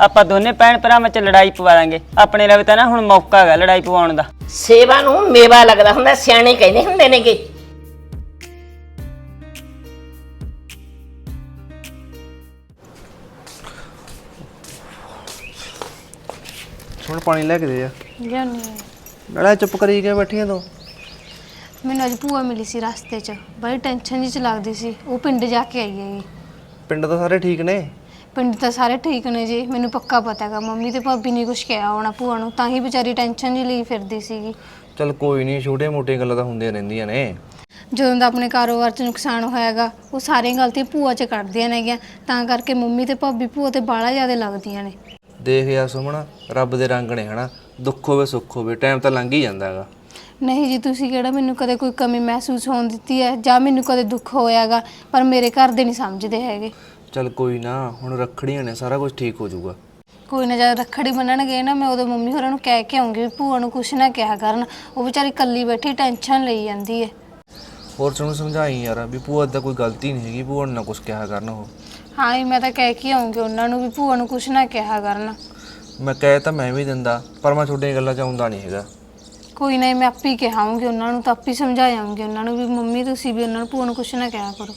ਆਪਾਂ ਦੋਨੇ ਭੈਣ ਭਰਾਵਾਂ 'ਚ ਲੜਾਈ ਪਵਾ ਦਾਂਗੇ। ਆਪਣੇ ਲਈ ਤਾਂ ਨਾ ਹੁਣ ਮੌਕਾ ਹੈਗਾ ਲੜਾਈ ਪਵਾਉਣ ਦਾ। ਸੇਵਾ ਨੂੰ ਮੇਵਾ ਲੱਗਦਾ ਹੁੰਦਾ ਸਿਆਣੇ ਕਹਿੰਦੇ ਹੁੰਦੇ ਨੇਗੇ। ਹੁਣ ਪਾਣੀ ਲੈ ਕੇ ਦੇ ਆ। ਲਿਆਉਣੀ ਨਾਲੇ ਚੁੱਪ ਕਰੀ ਕੇ ਬੈਠੀਆਂ ਤੂੰ? ਮੈਨੂੰ ਅੱਜ ਭੂਆ ਮਿਲੀ ਸੀ ਰਸਤੇ 'ਚ। ਬੜੀ ਟੈਨਸ਼ਨ ਜਿਹੀ ਚ ਲੱਗਦੀ ਸੀ। ਉਹ ਪਿੰਡ ਜਾ ਕੇ ਆਈ ਹੈਗੀ। ਪਿੰਡ ਤਾਂ ਸਾਰੇ ਠੀਕ ਨੇ। ਪਿੰਡ ਤਾਂ ਸਾਰੇ ਠੀਕ ਨੇ ਜੀ ਮੈਨੂੰ ਪੱਕਾ ਪਤਾ ਹੈਗਾ। ਮੰਮੀ ਤੇ ਭਾਬੀ ਨੇ ਕੁਝ ਕਿਹਾ ਹੋਣਾ ਭੂਆ ਨੂੰ ਤਾਂ ਹੀ ਵਿਚਾਰੀ ਟੈਨਸ਼ਨ ਜਿਹੀ ਲਈ ਫਿਰਦੀ ਸੀਗੀ। ਚਲ ਕੋਈ ਨਹੀਂ ਛੋਟੇ ਮੋਟੇ ਗੱਲਾਂ ਤਾਂ ਹੁੰਦੀਆਂ ਰਹਿੰਦੀਆਂ ਨੇ। ਜਦੋਂ ਦਾ ਆਪਣੇ ਕਾਰੋਬਾਰ 'ਚ ਨੁਕਸਾਨ ਹੋਇਆਗਾ ਉਹ ਸਾਰੀਆਂ ਗਲਤੀਆਂ ਭੂਆ 'ਚ ਕੱਢਦੀਆਂ ਨੇਗੀਆਂ ਤਾਂ ਕਰਕੇ ਮੰਮੀ ਤੇ ਭਾਬੀ ਭੂਆ ਤੇ ਬਾਲਾ ਜ਼ਿਆਦਾ ਲੱਗਦੀਆਂ ਨੇ। ਦੇਖ ਯਾ ਸੁਮਣ ਰੱਬ ਦੇ ਰੰਗ ਨੇ ਹਨਾ। ਦੁੱਖ ਹੋਵੇ ਸੁੱਖ ਹੋਵੇ ਟਾਈਮ ਤਾਂ ਲੰਘ ਹੀ ਜਾਂਦਾ ਹੈਗਾ। ਨਹੀਂ ਜੀ ਤੁਸੀਂ ਕਿਹੜਾ ਮੈਨੂੰ ਕਦੇ ਕੋਈ ਕਮੀ ਮਹਿਸੂਸ ਹੋਣ ਦਿੱਤੀ ਹੈ ਜਾਂ ਮੈਨੂੰ ਕਦੇ ਦੁੱਖ ਹੋਇਆਗਾ ਪਰ ਮੇਰੇ ਘਰ ਦੇ ਨਹੀਂ ਸਮਝਦੇ ਹੈਗੇ। ਚਲ ਕੋਈ ਨਾ ਹੁਣ ਰੱਖੜੀਆਂ ਨੇ ਸਾਰਾ ਕੁਝ ਠੀਕ ਹੋ ਜਾਊਗਾ। ਕੋਈ ਨਾ ਜਦ ਰੱਖੜੀ ਬੰਨਣ ਗਏ ਨਾ ਮੈਂ ਉਦੋਂ ਮੰਮੀ ਹੋਰਾਂ ਨੂੰ ਕਹਿ ਕੇ ਆਉਂਗੀ ਵੀ ਭੂਆ ਨੂੰ ਕੁਛ ਨਾ ਕਿਹਾ ਕਰਨ। ਉਹ ਵਿਚਾਰੀ ਕੱਲੀ ਬੈਠੀ ਟੈਨਸ਼ਨ ਲਈ ਜਾਂਦੀ ਹੈ ਹੋਰ ਸੁਣ ਸਮਝਾਈ ਯਾਰ ਵੀ ਭੂਆ ਦਾ ਕੋਈ ਗਲਤੀ ਨਹੀਂ ਹੈਗੀ ਭੂਆ ਨੂੰ ਨਾ ਕੁਝ ਕਿਹਾ ਕਰਨ ਉਹ। ਹਾਂ ਹੀ ਮੈਂ ਤਾਂ ਕਹਿ ਕੇ ਆਉਂਗੀ ਉਹਨਾਂ ਨੂੰ ਵੀ ਭੂਆ ਨੂੰ ਕੁਛ ਨਾ ਕਿਹਾ ਕਰਨ। ਮੈਂ ਕਹਿ ਤਾਂ ਮੈਂ ਵੀ ਦਿੰਦਾ ਪਰ ਮੈਂ ਤੁਹਾਡੀਆਂ ਗੱਲਾਂ ਚ ਆਉਂਦਾ ਨਹੀਂ ਹੈਗਾ। ਕੋਈ ਨਾ ਮੈਂ ਆਪੇ ਹੀ ਕਹਾਉਂਗੀ ਉਹਨਾਂ ਨੂੰ ਤਾਂ ਆਪੇ ਹੀ ਸਮਝਾਇਆਉਂਗੀ ਉਹਨਾਂ ਨੂੰ ਵੀ ਮੰਮੀ ਤੁਸੀਂ ਵੀ ਉਹਨਾਂ ਨੂੰ ਭੂਆ ਨੂੰ ਕੁਛ ਨਾ ਕਿਹਾ ਕਰੋ।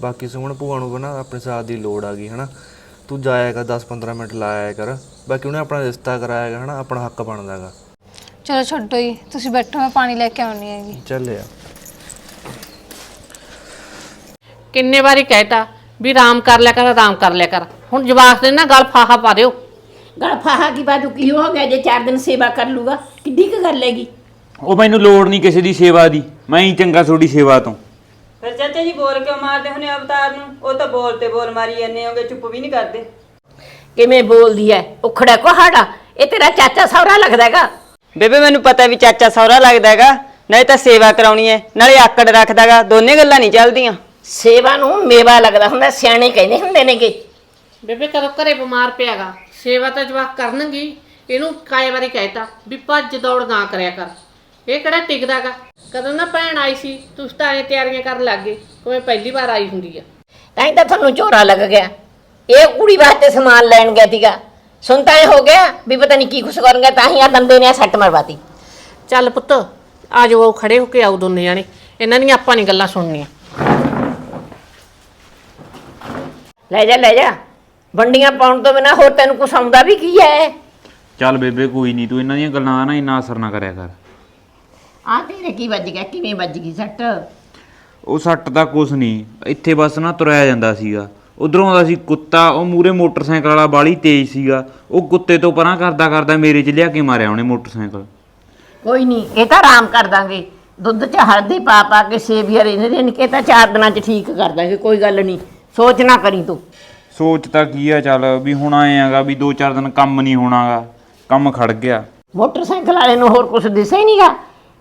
ਬਾਕੀ ਸੁਮਣ ਭੂਆ ਨੂੰ ਬਣਾ ਆਪਣੇ ਸਾਥ ਦੀ ਲੋੜ ਆ ਗਈ ਹਨਾ। ਤੂੰ ਜਾਇਆ ਕਰ 10-15 ਮਿੰਟ ਲਾਇਆ ਕਰ। ਬਾਕੀ ਉਹਨੇ ਆਪਣਾ ਰਿਸ਼ਤਾ ਕਰਾਇਆ ਹੈਗਾ ਹਨਾ ਆਪਣਾ ਹੱਕ ਬਣਦਾ ਹੈਗਾ। ਚਲੋ ਛੱਡੋ ਜੀ ਤੁਸੀਂ ਬੈਠੋ ਮੈਂ ਪਾਣੀ ਲੈ ਕੇ ਆਉਣੀ ਹੈਗੀ। ਚੱਲ ਕਿੰਨੇ ਵਾਰੀ ਕਹਿਤਾ ਵੀ ਆਰਾਮ ਕਰ ਲਿਆ ਕਰ ਆਰਾਮ ਕਰ ਲਿਆ ਕਰ। ਹੁਣ ਜਵਾਕ ਦੇ ਨਾ ਗਲ ਫਾਹਾ ਪਾ ਦਿਓ। ਗਲ ਫਾਹਾ ਕੀ ਬਾਜੂ ਕੀ ਹੋ ਗਿਆ ਜੇ ਚਾਰ ਦਿਨ ਸੇਵਾ ਕਰ ਲੂਗਾ? ਕਿੱਡੀ ਕੁ ਗੱਲ ਹੈਗੀ? ਉਹ ਮੈਨੂੰ ਲੋੜ ਨਹੀਂ ਕਿਸੇ ਦੀ ਸੇਵਾ ਦੀ। ਮੈਂ ਹੀ ਚੰਗਾ ਤੁਹਾਡੀ ਸੇਵਾ ਤੋਂ। ਫਿਰ ਚਾਚਾ ਜੀ ਬੋਲ ਕਿਉਂ ਮਾਰਦੇ ਹੁੰਨੇ ਅਵਤਾਰ ਨੂੰ? ਉਹ ਤਾਂ ਬੋਲ ਤੇ ਬੋਲ ਮਾਰੀ ਜਾਂਦੇ ਹੋਗੇ ਚੁੱਪ ਵੀ ਨਹੀਂ ਕਰਦੇ। ਕਿਵੇਂ ਬੋਲਦੀ ਐ? ਉਖੜਾ ਕੋਹਾੜਾ ਇਹ ਤੇਰਾ ਚਾਚਾ ਸਹੁਰਾ ਲੱਗਦਾ ਹੈਗਾ। ਬੇਬੇ ਮੈਨੂੰ ਪਤਾ ਵੀ ਚਾਚਾ ਸਹੁਰਾ ਲੱਗਦਾ ਹੈਗਾ। ਨਾਲੇ ਤਾਂ ਸੇਵਾ ਕਰਾਉਣੀ ਹੈ ਨਾਲੇ ਆਕੜ ਰੱਖਦਾਗਾ ਦੋਨੇ ਗੱਲਾਂ ਨਹੀਂ ਚੱਲਦੀਆਂ। ਸੇਵਾ ਨੂੰ ਮੇਵਾ ਲੱਗਦਾ ਹੁੰਦਾ ਸਿਆਣੇ ਕਹਿੰਦੇ ਹੁੰਦੇ ਨੇਗੇ। ਬੇਬੇ ਕਦੋਂ ਘਰੇ ਬਿਮਾਰ ਪਿਆਗਾ ਸੇਵਾ ਤਾਂ ਜਵਾਕ ਕਰਨਗੇ। ਇਹਨੂੰ ਕਾਏ ਵਾਰੀ ਕਹਿਤਾ ਵੀ ਭੱਜ ਦੌੜ ਨਾ ਕਰਿਆ ਕਰ। ਇਹ ਕਿਹੜਾ ਟਿਕਦਾਗਾ? ਕਦੋਂ ਨਾ ਭੈਣ ਆਈ ਸੀ ਤੁਸੀਂ ਤਾਂ ਐ ਤਿਆਰੀਆਂ ਕਰਨ ਲੱਗ ਗਏ ਕਿਵੇਂ ਪਹਿਲੀ ਵਾਰ ਆਈ ਹੁੰਦੀ ਆ? ਤਾਂ ਹੀ ਤਾਂ ਤੁਹਾਨੂੰ ਝੋਰਾ ਲੱਗ ਗਿਆ। ਇਹ ਕੁੜੀ ਵਾਸਤੇ ਸਮਾਨ ਲੈਣ ਗਿਆ ਸੀਗਾ। ਸੁਣਤਾ ਇਹ ਹੋ ਗਿਆ ਵੀ ਪਤਾ ਨਹੀਂ ਕੀ ਕੁਛ ਕਰਨਗੇ ਤਾਂ ਹੀ ਆ ਦੰਦੇ ਨੇ ਸੱਟ ਮਰਵਾਤੀ। ਚੱਲ ਪੁੱਤ ਆ ਜਾਓ ਖੜੇ ਹੋ ਕੇ ਆਓ ਦੋਨੇ ਜਾਣੇ। ਇਹਨਾਂ ਦੀਆਂ ਆਪਾਂ ਨਹੀਂ ਗੱਲਾਂ ਸੁਣਨੀਆਂ। ਲੈ ਜਾ ਲੈ ਜਾ। ਵੰਡੀਆਂ ਪਾਉਣ ਤੋਂ ਬਿਨਾ ਹੋਰ ਤੈਨੂੰ ਕੁਛ ਆਉਂਦਾ ਵੀ ਕੀ ਹੈ ਚੱਲ ਬੇਬੇ ਕੋਈ ਨਹੀਂ ਤੂੰ ਇਹਨਾਂ ਦੀਆਂ ਗੱਲਾਂ ਦਾ ਨਾ ਇੰਨਾ ਅਸਰ ਨਾ ਕਰਿਆ ਕਰ। ਆ ਤੇਰੇ ਕੀ ਵੱਜ ਗਿਆ? ਕਿਵੇਂ ਵੱਜ ਗਈ ਸੱਟ? ਉਹ ਸੱਟ ਦਾ ਕੁਛ ਨਹੀਂ। ਇੱਥੇ ਬਸ ਨਾ ਤੁਰਿਆ ਜਾਂਦਾ ਸੀਗਾ। ਉਧਰੋਂ ਆਉਂਦਾ ਸੀ ਕੁੱਤਾ ਉਹ ਮੂਰੇ ਮੋਟਰਸਾਈਕਲ ਵਾਲਾ ਬਾਲੀ ਤੇਜ਼ ਸੀਗਾ। ਉਹ ਕੁੱਤੇ ਤੋਂ ਪਰਾਂ ਕਰਦਾ ਕਰਦਾ ਮੇਰੇ 'ਚ ਲਿਆ ਕੇ ਮਾਰਿਆ ਉਹਨੇ ਮੋਟਰਸਾਈਕਲ। ਕੋਈ ਨਹੀਂ ਇਹ ਤਾਂ ਆਰਾਮ ਕਰ ਦਾਂਗੇ। ਦੁੱਧ 'ਚ ਹਲਦੀ ਪਾ ਪਾ ਕੇ ਸੇਬ ਹਰੇ ਨੇ ਦੇਣ ਕੇ ਤਾਂ ਚਾਰ ਦਿਨਾਂ 'ਚ ਠੀਕ ਕਰ ਦਾਂਗੇ ਕੋਈ ਗੱਲ ਨਹੀਂ। ਸੋਚ ਨਾ ਕਰੀ ਤੂੰ। ਸੋਚ ਤਾਂ ਕੀ ਆ ਚੱਲ ਵੀ ਹੁਣ ਆਏ ਆਗਾ ਵੀ 2-4 ਦਿਨ ਕੰਮ ਨਹੀਂ ਹੋਣਾਗਾ। ਕੰਮ ਖੜ ਗਿਆ। ਮੋਟਰਸਾਈਕਲ ਵਾਲੇ ਨੂੰ ਹੋਰ ਕੁਛ ਦਿਸੇ ਨਹੀਂਗਾ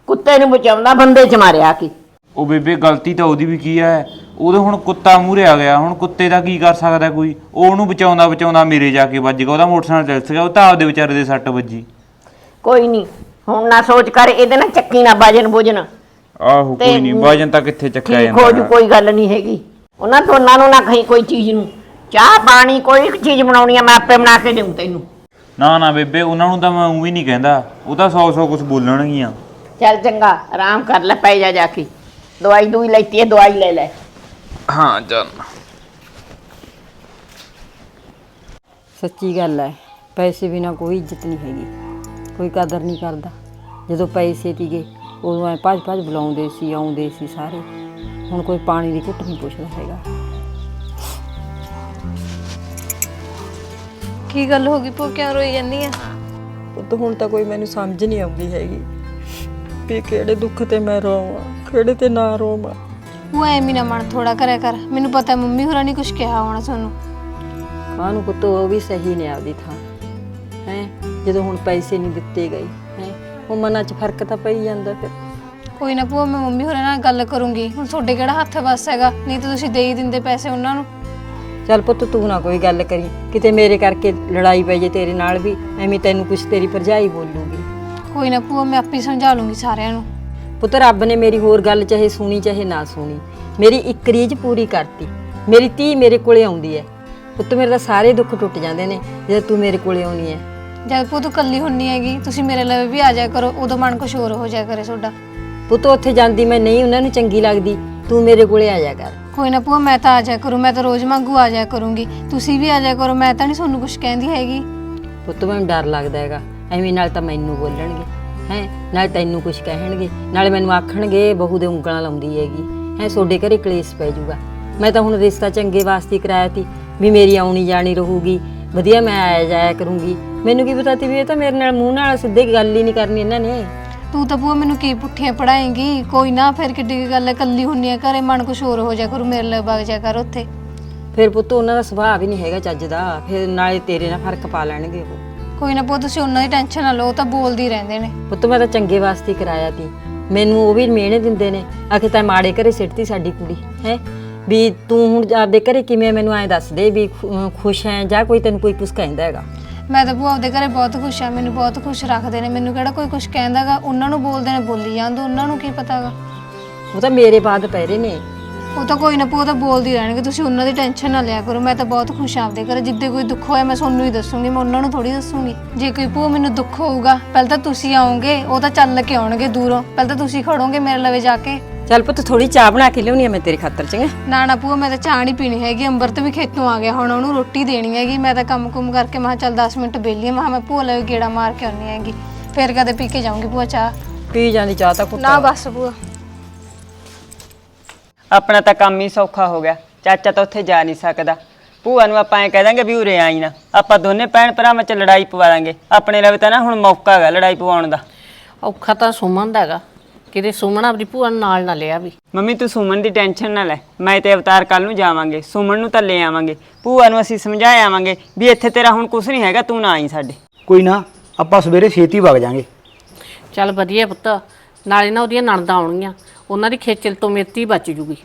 ਕੁੱਤੇ ਨੂੰ ਬਚਾਉਂਦਾ ਬੰਦੇ 'ਚ ਮਾਰਿਆ ਕੀ? ਉਹ ਬੇਬੇ ਗਲਤੀ ਤਾਂ ਉਹਦੀ ਵੀ ਕੀ ਹੈ? ਉਹਦੇ ਹੁਣ ਕੁੱਤਾ ਮੂਹਰੇ ਆ ਗਿਆ। ਹੁਣ ਕੁੱਤੇ ਦਾ ਕੀ ਕਰ ਸਕਦਾ ਕੋਈ? ਉਹ ਉਹਨੂੰ ਬਚਾਉਂਦਾ ਬਚਾਉਂਦਾ ਮੇਰੇ ਜਾ ਕੇ ਵੱਜ ਗਿਆ। ਉਹਦਾ ਮੋਟਰਸਾਈਕਲ ਤਿਲਸ ਗਿਆ। ਉਹ ਤਾਂ ਆਪਦੇ ਵਿਚਾਰੇ ਦੇ ਸੱਟ ਵੱਜੀ। ਕੋਈ ਨਹੀਂ। ਹੁਣ ਨਾ ਸੋਚ ਕਰ ਇਹਦੇ ਨਾਲ ਚੱਕੀ ਨਾ ਬਾਜਨ ਬੁਜਨ। ਆਹੋ ਤੇ ਕੋਈ ਨਹੀਂ। ਵਜਨ ਤਾਂ ਕਿੱਥੇ ਚੱਕਿਆ ਠੀਕ ਹੋ ਜੂ ਜਾਂਦਾ ਕੋਈ ਗੱਲ ਨਹੀਂ ਹੈਗੀ। ਉਹਨਾਂ ਦੋਨਾਂ ਨੂੰ ਨਾ ਕਹੀਂ ਕੋਈ ਚੀਜ਼ ਨੂੰ। ਚਾਹ ਪਾਣੀ ਕੋਈ ਇੱਕ ਚੀਜ਼ ਬਣਾਉਣੀ ਆ ਮੈਂ ਆਪੇ ਬਣਾ ਕੇ ਦੇਉਂ ਤੈਨੂੰ। ਨਾ ਨਾ ਬੇਬੇ ਉਹਨਾਂ ਨੂੰ ਤਾਂ ਮੈਂ ਉਹ ਵੀ ਨਹੀਂ ਕਹਿੰਦਾ। ਉਹ ਤਾਂ 100 100 ਕੁਝ ਬੋਲਣਗੀਆਂ। ਚੱਲ ਚੰਗਾ ਆਰਾਮ ਕਰ ਲੈ ਪੈ ਜਾ ਜਾ ਕੇ। ਦਵਾਈ ਦੂਈ ਲੈਤੀ ਹੈ ਦਵਾਈ ਲੈ ਲੈ। ਹਾਂ ਚੱਲ। ਸੱਚੀ ਗੱਲ ਹੈ ਪੈਸੇ ਬਿਨਾ ਕੋਈ ਇੱਜ਼ਤ ਨਹੀਂ ਹੈਗੀ। ਕੋਈ ਕਦਰ ਨਹੀਂ ਕਰਦਾ। ਜਦੋਂ ਪੈਸੇ ਤੀਗੇ ਉਦੋਂ ਐ ਭੱਜ ਭੱਜ ਬੁਲਾਉਂਦੇ ਸੀ ਆਉਂਦੇ ਸੀ ਸਾਰੇ। ਹੁਣ ਕੋਈ ਪਾਣੀ ਦੀ ਘੁੱਟ ਨਹੀਂ ਪੁੱਛਦਾ ਹੈਗਾ। ਕੀ ਗੱਲ ਹੋ ਗਈ? ਭੂਆ ਕਿਉਂ ਰੋਈ ਜਾਂਦੀ ਆ ਪੁੱਤ ਹੁਣ ਤਾਂ ਕੋਈ ਮੈਨੂੰ ਸਮਝ ਨਹੀਂ ਆਉਂਦੀ ਹੈਗੀ। ਵੀ ਕਿਹੜੇ ਦੁੱਖ ਤੇ ਮੈਂ ਰੋਵਾਂ ਕਿਹੜੇ ਤੇ ਨਾ ਰੋਵਾਂ। ਉਹ ਐਵੇਂ ਨਾ ਮਨ ਥੋੜਾ ਕਰਿਆ ਕਰ। ਮੈਨੂੰ ਪਤਾ ਮੰਮੀ ਹੋਰਾਂ ਨੇ ਕੁਝ ਕਿਹਾ ਹੋਣਾ ਤੁਹਾਨੂੰ। ਕਾਹਨੂੰ ਪੁੱਤ ਉਹ ਵੀ ਸਹੀ ਨੇ ਆਪਦੀ ਥਾਂ। ਹੈ ਜਦੋਂ ਹੁਣ ਪੈਸੇ ਨਹੀਂ ਦਿੱਤੇ ਗਏ ਹੈ ਉਹ ਮਨਾਂ 'ਚ ਫ਼ਰਕ ਤਾਂ ਪਈ ਜਾਂਦਾ ਫਿਰ। ਕੋਈ ਨਾ ਭੂਆ ਮੈਂ ਮੰਮੀ ਹੋਰਾਂ ਨਾਲ ਗੱਲ ਕਰੂੰਗੀ। ਹੁਣ ਤੁਹਾਡੇ ਕਿਹੜਾ ਹੱਥ ਵੱਸ ਹੈਗਾ? ਨਹੀਂ ਤਾਂ ਤੁਸੀਂ ਦੇ ਹੀ ਦਿੰਦੇ ਪੈਸੇ ਉਹਨਾਂ ਨੂੰ। ਚੱਲ ਪੁੱਤ ਤੂੰ ਨਾ ਕੋਈ ਗੱਲ ਕਰੀ। ਕਿਤੇ ਮੇਰੇ ਕਰਕੇ ਲੜਾਈ ਪੈ ਜੇ ਤੇਰੇ ਨਾਲ ਵੀ ਐਵੇਂ ਤੈਨੂੰ ਕੁਛ ਤੇਰੀ ਭਰਜਾਈ ਬੋਲੂਗੀ। ਕੋਈ ਨਾ ਭੂਆ ਮੈਂ ਆਪੇ ਸਮਝਾ ਲੂੰਗੀ ਸਾਰਿਆਂ ਨੂੰ। ਪੁੱਤ ਰੱਬ ਨੇ ਮੇਰੀ ਹੋਰ ਗੱਲ ਚਾਹੇ ਸੁਣੀ ਚਾਹੇ ਨਾ ਸੁਣੀ। ਮੇਰੀ ਇੱਕ ਰੀਝ ਪੂਰੀ ਕਰਤੀ। ਮੇਰੀ ਧੀ ਮੇਰੇ ਕੋਲੇ ਆਉਂਦੀ ਹੈ ਪੁੱਤ ਮੇਰੇ ਤਾਂ ਸਾਰੇ ਦੁੱਖ ਟੁੱਟ ਜਾਂਦੇ ਨੇ ਜਦੋਂ ਤੂੰ ਮੇਰੇ ਕੋਲੇ ਆਉਣੀ ਹੈ ਜਦ ਪੁੱਤ ਕੱਲੀ ਹੁੰਨੀ ਹੈਗੀ ਤੁਸੀਂ ਮੇਰੇ ਲਈ ਵੀ ਆ ਜਾਇਆ ਕਰੋ ਉਦੋਂ ਮਨ ਕੁਛ ਹੋਰ ਹੋ ਜਾਇਆ ਕਰੇ ਤੁਹਾਡਾ। ਪੁੱਤ ਉੱਥੇ ਜਾਂਦੀ ਮੈਂ ਨਹੀਂ ਉਹਨਾਂ ਨੂੰ ਚੰਗੀ ਲੱਗਦੀ। ਤੂੰ ਮੇਰੇ ਕੋਲੇ ਆ ਜਾ ਕਰ। ਕੋਈ ਨਾ ਭੂਆ ਮੈਂ ਤਾਂ ਆ ਜਾਇਆ ਕਰੂੰ ਮੈਂ ਤਾਂ ਰੋਜ਼ ਵਾਂਗੂ ਆ ਜਾਇਆ ਕਰੂੰਗੀ। ਤੁਸੀਂ ਵੀ ਆ ਜਾਇਆ ਕਰੋ ਮੈਂ ਤਾਂ ਨਹੀਂ ਤੁਹਾਨੂੰ ਕੁਝ ਕਹਿੰਦੀ ਹੈਗੀ। ਪੁੱਤ ਮੈਨੂੰ ਡਰ ਲੱਗਦਾ ਹੈਗਾ। ਐਵੇਂ ਨਾਲ ਤਾਂ ਮੈਨੂੰ ਬੋਲਣਗੇ ਹੈ? ਨਾਲ ਤੈਨੂੰ ਕੁਝ ਕਹਿਣਗੇ। ਨਾਲੇ ਮੈਨੂੰ ਆਖਣਗੇ ਬਹੂ ਦੇ ਉਂਗਲਾਂ ਲਾਉਂਦੀ ਹੈਗੀ। ਹੈ ਤੁਹਾਡੇ ਘਰੇ ਕਲੇਸ਼ ਪੈ ਜਾਊਗਾ। ਮੈਂ ਤਾਂ ਹੁਣ ਰਿਸ਼ਤਾ ਚੰਗੇ ਵਾਸਤੇ ਕਰਾਇਆ ਤੀ ਵੀ ਮੇਰੀ ਆਉਣੀ ਜਾਣੀ ਰਹੂਗੀ। ਵਧੀਆ ਮੈਂ ਆਇਆ ਜਾਇਆ ਕਰੂੰਗੀ। ਮੈਨੂੰ ਕੀ ਪਤਾ ਤੀ ਵੀ ਇਹ ਤਾਂ ਮੇਰੇ ਨਾਲ ਮੂੰਹ ਨਾਲ ਸਿੱਧੇ ਗੱਲ ਹੀ ਨਹੀਂ ਕਰਨੀ ਇਹਨਾਂ ਨੇ। ਤੂੰ ਤਾਂ ਭੂਆ ਮੈਨੂੰ ਕੀ ਪੁੱਠੀਆਂ ਪੜਾਏਂਗੀ ਕੋਈ ਨਾ ਫਿਰ ਕਿੱਡੀ ਗੱਲ ਹੈ ਕੱਲੀ ਹੁੰਨੀ ਹੈ ਘਰੇ ਮਨ ਕੁਛ ਹੋਰ ਹੋ ਜਾਇਆ ਕਰੂ ਮੇਰੇ ਲਈ ਵਗ ਜਾਇਆ ਕਰ ਉੱਥੇ। ਫਿਰ ਪੁੱਤ ਉਹਨਾਂ ਦਾ ਸੁਭਾਅ ਵੀ ਨਹੀਂ ਹੈਗਾ ਚੱਜ ਦਾ। ਫਿਰ ਨਾਲੇ ਤੇਰੇ ਨਾਲ ਫ਼ਰਕ ਪਾ ਲੈਣਗੇ ਉਹ। ਕੋਈ ਨਾ ਭੂਆ ਤੁਸੀਂ ਉਹਨਾਂ ਦੀ ਟੈਨਸ਼ਨ ਨਾ ਲਓ ਉਹ ਤਾਂ ਬੋਲਦੀ ਰਹਿੰਦੇ ਨੇ। ਪੁੱਤ ਮੈਂ ਤਾਂ ਚੰਗੇ ਵਾਸਤੇ ਹੀ ਕਰਾਇਆ ਤੀ ਮੈਨੂੰ ਉਹ ਵੀ ਮਿਹਣੇ ਦਿੰਦੇ ਨੇ। ਆਖੇ ਤਾਂ ਮਾੜੇ ਘਰੇ ਸਿੱਟਤੀ ਸਾਡੀ ਕੁੜੀ ਹੈ? ਵੀ ਤੂੰ ਹੁਣ ਆਪਦੇ ਘਰੇ ਕਿਵੇਂ ਮੈਨੂੰ ਐਂ ਦੱਸ ਦੇ ਵੀ ਖੁ- ਖੁਸ਼ ਹੈ ਜਾਂ ਕੋਈ ਤੈਨੂੰ ਕੋਈ ਕੁਝ ਕਹਿੰਦਾ ਹੈਗਾ। ਮੈਂ ਤਾਂ ਭੂਆ ਆਪਦੇ ਘਰੇ ਬਹੁਤ ਖੁਸ਼ ਆ ਮੈਨੂੰ ਬਹੁਤ ਖੁਸ਼ ਰੱਖਦੇ ਨੇ। ਮੈਨੂੰ ਕਿਹੜਾ ਕੋਈ ਕੁਝ ਕਹਿੰਦਾਗਾ ਉਹਨਾਂ ਨੂੰ ਬੋਲਦੇ ਨੇ ਬੋਲੀ ਜਾਂਦੇ ਉਹਨਾਂ ਨੂੰ ਕੀ ਪਤਾਗਾ ਉਹ ਤਾਂ ਮੇਰੇ ਬਾਅਦ ਪੈ ਰਹੇ ਨੇ। ਉਹ ਤਾਂ ਕੋਈ ਨਾ ਭੂਆ ਤਾਂ ਬੋਲਦੀ ਰਹਿਣਗੇ ਤੁਸੀਂ ਉਹਨਾਂ ਦੀ ਟੈਨਸ਼ਨ ਨਾ ਲਿਆ ਕਰੋ ਮੈਂ ਤਾਂ ਬਹੁਤ ਖੁਸ਼ ਆ ਆਪਦੇ ਘਰੇ ਜਿੱਦੇ ਕੋਈ ਦੁੱਖ ਹੋਇਆ ਮੈਂ ਤੁਹਾਨੂੰ ਹੀ ਦੱਸੂਗੀ ਮੈਂ ਉਹਨਾਂ ਨੂੰ ਥੋੜੀ ਦੱਸੂਗੀ। ਜੇ ਕੋਈ ਭੂਆ ਮੈਨੂੰ ਦੁੱਖ ਹੋਊਗਾ ਪਹਿਲਾਂ ਤਾਂ ਤੁਸੀਂ ਆਓਗੇ ਉਹ ਤਾਂ ਚੱਲ ਕੇ ਆਉਣਗੇ ਦੂਰੋਂ ਪਹਿਲਾਂ ਤਾਂ ਤੁਸੀਂ ਖੜੋਗੇ ਮੇਰੇ ਲਵੇ ਜਾ ਕੇ। ਚੱਲ ਪੁੱਤ ਥੋੜੀ ਚਾਹ ਬਣਾ ਕੇ ਲਿਆਉਣੀ ਆ ਮੈਂ ਤੇਰੇ ਖਾਤਰ ਚੰਗਾ? ਨਾ ਨਾ ਭੂਆ ਮੈਂ ਤਾਂ ਚਾਹ ਨਹੀਂ ਪੀਣੀ ਹੈਗੀ ਅੰਬਰਤ ਵੀ ਖੇਤੋਂ ਆ ਗਿਆ ਹੁਣ ਉਹਨੂੰ ਰੋਟੀ ਦੇਣੀ ਹੈਗੀ ਮੈਂ ਤਾਂ ਕੰਮ ਕੁਮ ਕਰਕੇ ਮੈਂ ਕਿਹਾ ਚੱਲ 10 ਮਿੰਟ ਬੇਲੀ ਮੈਂ ਮੈਂ ਭੂਆ ਲਵੇ ਗੇੜਾ ਮਾਰ ਕੇ ਆਉਣੀ ਹੈਗੀ ਫਿਰ ਕਦੇ ਪੀ ਕੇ ਜਾਊਂਗੀ ਭੂਆ ਚਾਹ। ਪੀ ਜਾਂਦੀ ਚਾਹ ਤਾਂ ਪੁੱਤ। ਨਾ ਬਸ ਭੂਆ। ਆਪਣਾ ਤਾਂ ਕੰਮ ਹੀ ਸੌਖਾ ਹੋ ਗਿਆ। ਚਾਚਾ ਤਾਂ ਉੱਥੇ ਜਾ ਨਹੀਂ ਸਕਦਾ। ਭੂਆ ਨੂੰ ਆਪਾਂ ਐ ਕਹਿ ਦਾਂਗੇ ਵੀ ਉਰੇ ਆਈ ਨਾ। ਆਪਾਂ ਦੋਨੇ ਭੈਣ ਭਰਾਵਾਂ 'ਚ ਲੜਾਈ ਪਵਾ ਦਾਂਗੇ। ਆਪਣੇ ਲਈ ਤਾਂ ਨਾ ਹੁਣ ਮੌਕਾ ਹੈਗਾ ਲੜਾਈ ਪਵਾਉਣ ਦਾ। ਔਖਾ ਤਾਂ ਸੁਮਨ ਦਾ ਹੈਗਾ। ਕਿਤੇ ਸੁਮਨ ਆਪਣੀ ਭੂਆ ਨੂੰ ਨਾਲ ਨਾ ਲਿਆ ਵੀ। ਮੰਮੀ ਤੂੰ ਸੁਮਨ ਦੀ ਟੈਨਸ਼ਨ ਨਾ ਲੈ। ਮੈਂ ਤੇ ਅਵਤਾਰ ਕੱਲ ਨੂੰ ਜਾਵਾਂਗੇ। ਸੁਮਨ ਨੂੰ ਤਾਂ ਲੈ ਆਵਾਂਗੇ। ਭੂਆ ਨੂੰ ਅਸੀਂ ਸਮਝਾ ਆਵਾਂਗੇ ਵੀ ਇੱਥੇ ਤੇਰਾ ਹੁਣ ਕੁਝ ਨਹੀਂ ਹੈਗਾ ਤੂੰ ਨਾ ਆਈ ਸਾਡੇ। ਕੋਈ ਨਾ ਆਪਾਂ ਸਵੇਰੇ ਛੇਤੀ ਵਗ ਜਾਾਂਗੇ। ਚੱਲ ਵਧੀਆ ਪੁੱਤ। ਨਾਲੇ ਨਾ ਉਹਦੀਆਂ ਨਣਦਾਂ ਆਉਣਗੀਆਂ। ਉਹਨਾਂ ਦੀ ਖੇਚਲ ਤੋਂ ਮੇਤੀ ਬਚ ਜੂਗੀ।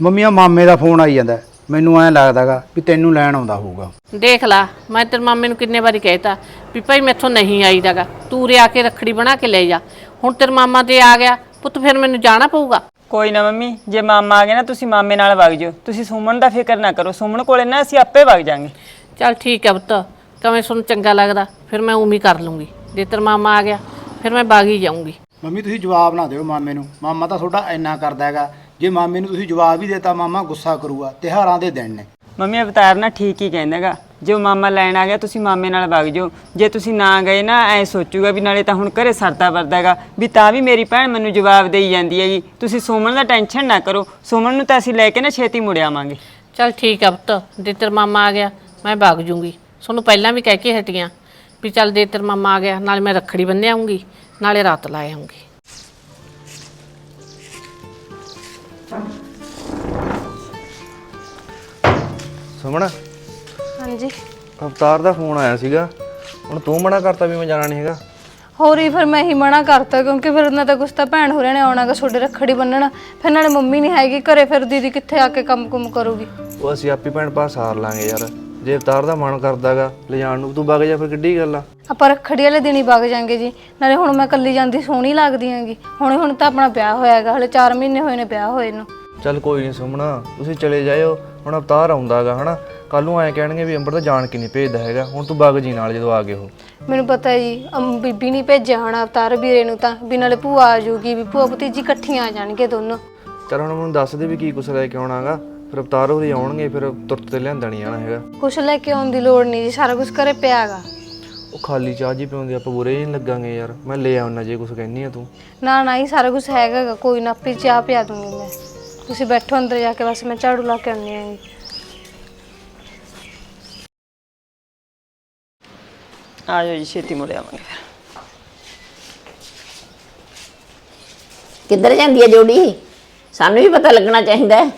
ਮੰਮੀਆਂ ਮਾਮੇ ਦਾ ਫੋਨ ਆਈ ਜਾਂਦਾ। ਮੈਨੂੰ ਐਂ ਲੱਗਦਾਗਾ ਵੀ ਤੈਨੂੰ ਲੈਣ ਆਉਂਦਾ ਹੋਊਗਾ। ਦੇਖ ਲਾ ਮੈਂ ਤੇਰੇ ਮਾਮੇ ਨੂੰ ਕਿੰਨੇ ਵਾਰੀ ਕਹਿਤਾ ਵੀ ਭਾਈ ਮੈਥੋਂ ਨਹੀਂ ਆਈਦਾਗਾ। ਤੂੰ ਰੇ ਆ ਕੇ ਰੱਖੜੀ ਬਣਾ ਕੇ ਲੈ ਜਾ। ਹੁਣ ਤੇਰਾ ਮਾਮਾ ਤੇ ਆ ਗਿਆ ਪੁੱਤ ਫਿਰ ਮੈਨੂੰ ਜਾਣਾ ਪਊਗਾ। ਕੋਈ ਨਾ ਮੰਮੀ ਜੇ ਮਾਮਾ ਆ ਗਿਆ ਨਾ ਤੁਸੀਂ ਮਾਮੇ ਨਾਲ ਵਗ ਜਿਓ। ਤੁਸੀਂ ਸੁਮਨ ਦਾ ਫਿਕਰ ਨਾ ਕਰੋ। ਸੁਮਨ ਕੋਲੇ ਨਾ ਅਸੀਂ ਆਪੇ ਵਗ ਜਾਾਂਗੇ। ਚੱਲ ਠੀਕ ਹੈ ਪੁੱਤ ਕਵੇਂ ਤੁਹਾਨੂੰ ਚੰਗਾ ਲੱਗਦਾ ਫਿਰ ਮੈਂ ਉਮੀ ਕਰ ਲੂੰਗੀ। ਜੇ ਤੇਰਾ ਮਾਮਾ ਆ ਗਿਆ ਫਿਰ ਮੈਂ ਬਾਗੀ ਜਾਊਂਗੀ। ਮੰਮੀ ਤੁਸੀਂ ਜਵਾਬ ਨਾ ਦਿਓ ਮਾਮੇ ਨੂੰ। ਮਾਮਾ ਤਾਂ ਤੁਹਾਡਾ ਇੰਨਾ ਕਰਦਾ ਹੈਗਾ। ਜੇ ਮਾਮੇ ਨੂੰ ਤੁਸੀਂ ਜਵਾਬ ਹੀ ਦੇਤਾ ਮਾਮਾ ਗੁੱਸਾ ਕਰੂਗਾ। ਤਿਉਹਾਰਾਂ ਦੇ ਦਿਨ ਨੇ। ਮੰਮੀ ਅਵਤਾਰ ਨਾ ਠੀਕ ਹੀ ਕਹਿੰਦਾਗਾ ਜੋ ਮਾਮਾ ਲੈਣ ਆ ਗਿਆ ਤੁਸੀਂ ਮਾਮੇ ਨਾਲ ਵਗ ਜਾਓ। ਜੇ ਤੁਸੀਂ ਨਾ ਗਏ ਨਾ ਐ ਸੋਚੂਗਾ ਵੀ ਨਾਲੇ ਤਾਂ ਹੁਣ ਘਰੇ ਸਰਦਾ ਵਰਦਾਗਾ ਵੀ ਤਾਂ ਵੀ ਮੇਰੀ ਭੈਣ ਮੈਨੂੰ ਜਵਾਬ ਦੇਈ ਜਾਂਦੀ ਹੈਗੀ। ਤੁਸੀਂ ਸੁਮਨ ਦਾ ਟੈਨਸ਼ਨ ਨਾ ਕਰੋ। ਸੁਮਨ ਨੂੰ ਤਾਂ ਅਸੀਂ ਲੈ ਕੇ ਨਾ ਛੇਤੀ ਮੁੜ ਆਵਾਂਗੇ। ਚੱਲ ਠੀਕ ਹੈ ਪੁੱਤ। ਜੇ ਤੇਰਾ ਮਾਮਾ ਆ ਗਿਆ ਮੈਂ ਭਾਗ ਜੂੰਗੀ। ਤੁਹਾਨੂੰ ਪਹਿਲਾਂ ਵੀ ਕਹਿ ਕੇ ਹਟੀਆਂ। ਵੀ ਚੱਲ ਜੇ ਤੇਰਾ ਮਾਮਾ ਆ ਗਿਆ ਨਾਲੇ ਮੈਂ ਰੱਖੜੀ ਬੰਨ੍ਹ ਆਉਂਗੀ ਨਾਲੇ ਰਾਤ ਲਾ ਆਉਂਗੀ ਸੁਮਣ ਹਾਂਜੀ। ਅਵਤਾਰ ਦਾ ਫੋਨ ਆਇਆ ਸੀਗਾ। ਹੁਣ ਤੂੰ ਮਨਾ ਕਰਤਾ ਵੀ ਮੈਂ ਜਾਣਾ ਨਹੀਂ ਹੈਗਾ। ਹੋਰ ਹੀ ਫਿਰ ਮੈਂ ਹੀ ਮਨਾ ਕਰਤਾ ਕਿਉਂਕਿ ਫਿਰ ਉਹਨਾਂ ਤਾਂ ਕੁਛ ਤਾਂ ਭੈਣ ਹੋਰਾਂ ਨੇ ਆਉਣਾਗਾ ਛੋਡੇ ਰੱਖੜੀ ਬੰਨਣ। ਫਿਰ ਨਾਲੇ ਮੰਮੀ ਨਹੀਂ ਹੈਗੀ ਘਰੇ ਫਿਰ ਦੀਦੀ ਕਿੱਥੇ ਆ ਕੇ ਕੰਮ ਕੁਮ ਕਰੂਗੀ? ਉਹ ਅਸੀਂ ਆਪੀ ਭੈਣ ਭਾ ਸਾਰ ਲਾਂਗੇ ਯਾਰ। ਜੇ ਅਵਤਾਰ ਦਾ ਮਨ ਕਰਦਾਗਾ ਲਿਜਾਣ ਨੂੰ ਤੂੰ ਵਗ ਜਾ ਫਿਰ ਕਿੱਡੀ ਗੱਲ ਆ। ਆਪਾਂ ਰੱਖੜੀ ਵਾਲੇ ਦਿਨ ਹੀ ਵਗ ਜਾਾਂਗੇ ਜੀ। ਨਾਲੇ ਹੁਣ ਮੈਂ ਇਕੱਲੀ ਜਾਂਦੀ ਸੋਹਣੀ ਲੱਗਦੀ ਹੈਗੀ। ਹੁਣ ਹੁਣ ਤਾਂ ਆਪਣਾ ਵਿਆਹ ਹੋਇਆ ਹੈਗਾ ਹਲੇ 4 ਮਹੀਨੇ ਹੋਏ ਨੇ ਵਿਆਹ ਹੋਏ ਨੂੰ। ਚੱਲ ਕੋਈ ਨਹੀਂ ਸੁਮਣਾ ਤੁਸੀਂ ਚਲੇ ਜਾਇਓ। ਹੁਣ ਅਵਤਾਰ ਆਉਂਦਾਗਾ ਹਨਾ? ਕੱਲ ਨੂੰ ਐਂ ਕਹਿਣਗੇ ਵੀ ਅੰਬਰ ਤਾਂ ਜਾਣ ਕੇ ਨਹੀਂ ਭੇਜਦਾ ਹੈਗਾ। ਹੁਣ ਤੂੰ ਵਗ ਜੀ ਨਾਲ ਜਦੋਂ ਆ ਗਏ ਉਹ ਮੈਨੂੰ ਪਤਾ ਹੈ ਜੀ ਅਮ ਬੀਬੀ ਨਹੀਂ ਭੇਜਿਆ ਹੋਣਾ ਅਵਤਾਰ ਵੀਰੇ ਨੂੰ ਤਾਂ ਵੀ ਨਾਲੇ ਭੂਆ ਆ ਜਾਊਗੀ ਵੀ ਭੂਆ ਭਤੀਜੀ ਇਕੱਠੀਆਂ ਆ ਜਾਣਗੇ ਦੋਨੋਂ। ਚੱਲ ਹੁਣ ਮੈਨੂੰ ਦੱਸ ਦੇ ਵੀ ਕੀ ਕੁਛ ਲੈ ਕੇ ਆਉਣਾਗਾ। ਫਿਰ ਅਵਤਾਰ ਹੋਰੀ ਆਉਣਗੇ ਫਿਰ ਤੁਰਤ ਤੇ ਲਿਆਂਦਾ ਨਹੀਂ ਆਣਾ ਹੈਗਾ। ਕੁਛ ਲੈ ਕੇ ਆਉਣ ਦੀ ਲੋੜ ਨਹੀਂ ਜੀ ਸਾਰਾ ਕੁਝ ਘਰੇ ਪਿਆ ਹੈਗਾ। ਉਹ ਖਾਲੀ ਚਾਹ ਜੀ ਪਿਉਂਦੇ ਆਪਾਂ ਬੁਰੇ ਹੀ ਨੀ ਲੱਗਾਂਗੇ ਯਾਰ। ਮੈਂ ਲੈ ਆਉਣਾ ਜੇ ਕੁਛ ਕਹਿਨੀ ਆ ਤੂੰ। ਨਾ ਨਾ ਹੀ ਸਾਰਾ ਕੁਝ ਹੈਗਾ ਗਾ, ਕੋਈ ਨਾ ਆਪੇ ਚਾਹ ਪਿਆ ਦੂੰਗੀ ਮੈਂ। ਤੁਸੀਂ ਬੈਠੋ ਅੰਦਰ ਜਾ ਕੇ ਬਸ ਮੈਂ ਝਾੜੂ ਲਾ ਕੇ ਆਉਂਦੀ ਹਾਂ ਆ ਜਾਓ ਜੀ ਛੇਤੀ ਮੁੜ ਆਵਾਂਗੇ ਫਿਰ। ਕਿੱਧਰ ਜਾਂਦੀ ਹੈ ਜੋੜੀ? ਸਾਨੂੰ ਵੀ ਪਤਾ ਲੱਗਣਾ ਚਾਹੀਦਾ ਹੈ।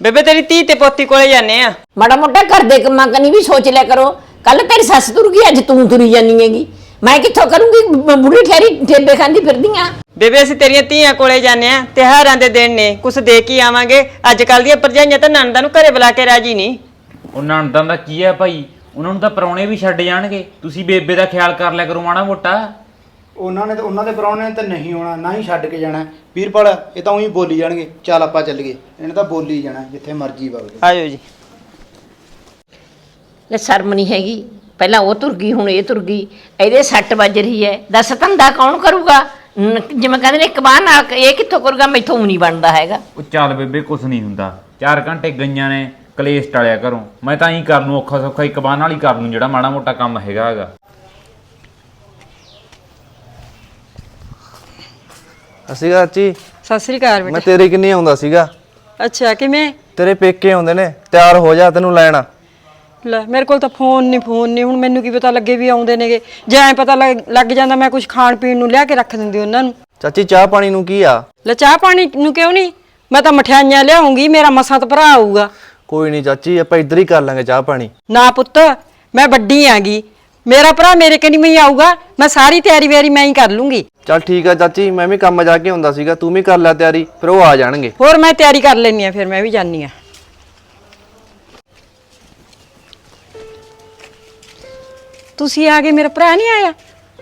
ਬੇਬੇ ਤੇਰੀ ਧੀ ਤੇ ਪੋਤੀ ਕੋਲੇ ਜਾਂਦੇ ਆ। ਮਾੜਾ ਮੋਟਾ ਘਰ ਦੇ ਕੰਮਾਂ ਕਨੀ ਵੀ ਸੋਚ ਲਿਆ ਕਰੋ। ਕੱਲ ਤੇਰੀ ਸੱਸ ਤੁਰ ਗਈ ਅੱਜ ਤੂੰ ਤੁਰੀ ਜਾਨੀ ਹੈਗੀ। ਮੈਂ ਕਿੱਥੋਂ ਕਰੂੰਗੀ? ਬ- ਬੁੜੀ ਠਹਿਰੀ ਠੇਬੇ ਖਾਂਦੀ ਫਿਰਦੀਆਂ। ਬੇਬੇ ਅਸੀਂ ਤੇਰੀਆਂ ਧੀਆਂ ਕੋਲੇ ਜਾਂਦੇ ਆ ਤਿਉਹਾਰਾਂ ਦੇ ਦਿਨ ਨੇ ਕੁਛ ਦੇ ਕੇ ਆਵਾਂਗੇ। ਅੱਜ ਕੱਲ ਦੀਆਂ ਭਰਜਾਈਆਂ ਤਾਂ ਨਣਦਾਂ ਨੂੰ ਘਰੇ ਬੁਲਾ ਕੇ ਰਾਜੀ ਨਹੀਂ। ਉਹ ਨਣਦਾਂ ਦਾ ਕੀ ਹੈ ਭਾਈ? ਉਹਨਾਂ ਨੂੰ ਤਾਂ ਪਰੌਣੇ ਵੀ ਛੱਡ ਜਾਣਗੇ। ਤੁਸੀਂ ਬੇਬੇ ਦਾ ਖਿਆਲ ਕਰ ਲਿਆ ਕਰੋ ਮਾੜਾ ਮੋਟਾ। ਉਹਨਾਂ ਨੇ ਤਾਂ ਉਹਨਾਂ ਦੇ ਪਰੌਣੇ ਨੇ ਤਾਂ ਨਹੀਂ ਆਉਣਾ ਨਾ ਹੀ ਛੱਡ ਕੇ ਜਾਣਾ। ਵੀਰਪਾਲ ਇਹ ਤਾਂ ਉਹੀ ਬੋਲੀ ਜਾਣਗੇ ਚੱਲ ਆਪਾਂ ਚੱਲੀਏ। ਇਹਨੇ ਤਾਂ ਬੋਲੀ ਜਾਣਾ ਜਿੱਥੇ ਮਰਜ਼ੀ ਵਗ ਜਾਓ। ਆ ਜਾਓ ਜੀ। ਲੈ ਸ਼ਰਮ ਨਹੀਂ ਹੈਗੀ। ਪਹਿਲਾਂ ਉਹ ਤੁਰ ਗਈ ਹੁਣ ਇਹ ਤੁਰ ਗਈ। ਇਹਦੇ ਸੱਟ ਵੱਜ ਰਹੀ ਹੈ। ਦੱਸ ਧੰਦਾ ਕੌਣ ਕਰੂਗਾ? ਨ- ਜਿਵੇਂ ਕਹਿੰਦੇ ਨੇ ਇੱਕ ਬਾਹ ਨਾਲ ਇਹ ਕਿੱਥੋਂ ਕਰੂਗਾ? ਮੈਥੋਂ ਨਹੀਂ ਬਣਦਾ ਹੈਗਾ। ਉਹ ਚੱਲ ਬੇਬੇ ਕੁਛ ਨਹੀਂ ਹੁੰਦਾ। 4 ਘੰਟੇ ਗਈਆਂ ਨੇ ਕਲੇਸ਼ ਟਲਿਆ ਘਰੋਂ। ਮੈਂ ਤਾਂ ਹੀ ਕਰ ਲੂੰ ਔਖਾ ਸੌਖਾ ਇੱਕ ਬਾਹ ਨਾਲ ਹੀ ਕਰ ਲੂੰ ਜਿਹੜਾ ਮਾੜਾ ਮੋਟਾ ਕੰਮ ਹੈਗਾ ਹੈਗਾ। ਅਸੀਂ ਚਾਚੀ। ਸਤਿ ਸ੍ਰੀ ਅਕਾਲ ਮੈਂ ਤੇਰੇ ਕਿੰਨੀ ਆਉਂਦਾ ਸੀਗਾ? ਅੱਛਾ ਕਿਵੇਂ? ਤੇਰੇ ਪੇਕੇ ਆਉਂਦੇ ਨੇ ਤਿਆਰ ਹੋ ਜਾ ਤੈਨੂੰ ਲੈਣਾ। ਲੈ ਮੇਰੇ ਕੋਲ ਤਾਂ ਫੋਨ ਨਹੀਂ ਫੋਨ ਨਹੀਂ ਹੁਣ ਮੈਨੂੰ ਕੀ ਪਤਾ ਲੱਗੇ ਵੀ ਆਉਂਦੇ ਨੇਗੇ। ਜੇ ਐ ਪਤਾ ਲੱਗ ਲੱਗ ਜਾਂਦਾ ਮੈਂ ਕੁਝ ਖਾਣ ਪੀਣ ਨੂੰ ਲਿਆ ਕੇ ਰੱਖ ਦਿੰਦੀ ਉਹਨਾਂ ਨੂੰ। ਚਾਚੀ ਚਾਹ ਪਾਣੀ ਨੂੰ ਕੀ ਆ? ਲੈ ਚਾਹ ਪਾਣੀ ਨੂੰ ਕਿਉਂ ਨਹੀਂ ਮੈਂ ਤਾਂ ਮਠਿਆਈਆਂ ਲਿਆਉਂਗੀ ਮੇਰਾ ਮਸਾਂ ਤਾਂ ਭਰਾ ਆਊਗਾ। ਕੋਈ ਨਹੀਂ ਚਾਚੀ ਆਪਾਂ ਇੱਧਰ ਹੀ ਕਰ ਲਾਂਗੇ ਚਾਹ ਪਾਣੀ। ਨਾ ਪੁੱਤ ਮੈਂ ਵੱਡੀ ਆਂਗੀ। ਮੇਰਾ ਭਰਾ ਮੇਰੇ ਕਨੀ ਮੈਂ ਹੀ ਆਊਗਾ ਮੈਂ ਸਾਰੀ ਤਿਆਰੀ ਵਿਆਰੀ ਮੈਂ ਹੀ ਕਰ ਲੂੰਗੀ। ਚੱਲ ਠੀਕ ਆ ਚਾਚੀ ਮੈਂ ਵੀ ਕੰਮ ਜਾ ਕੇ ਹੁੰਦਾ ਸੀਗਾ ਤੂੰ ਵੀ ਕਰ ਲੈ ਤਿਆਰੀ ਫਿਰ ਉਹ ਆ ਜਾਣਗੇ। ਹੋਰ ਮੈਂ ਤਿਆਰੀ ਕਰ ਲੈਣੀ ਆ ਫਿਰ ਮੈਂ ਵੀ ਜਾਣੀ ਆ ਤੁਸੀਂ ਆ ਗਏ ਮੇਰਾ ਭਰਾ ਨਹੀਂ ਆਇਆ?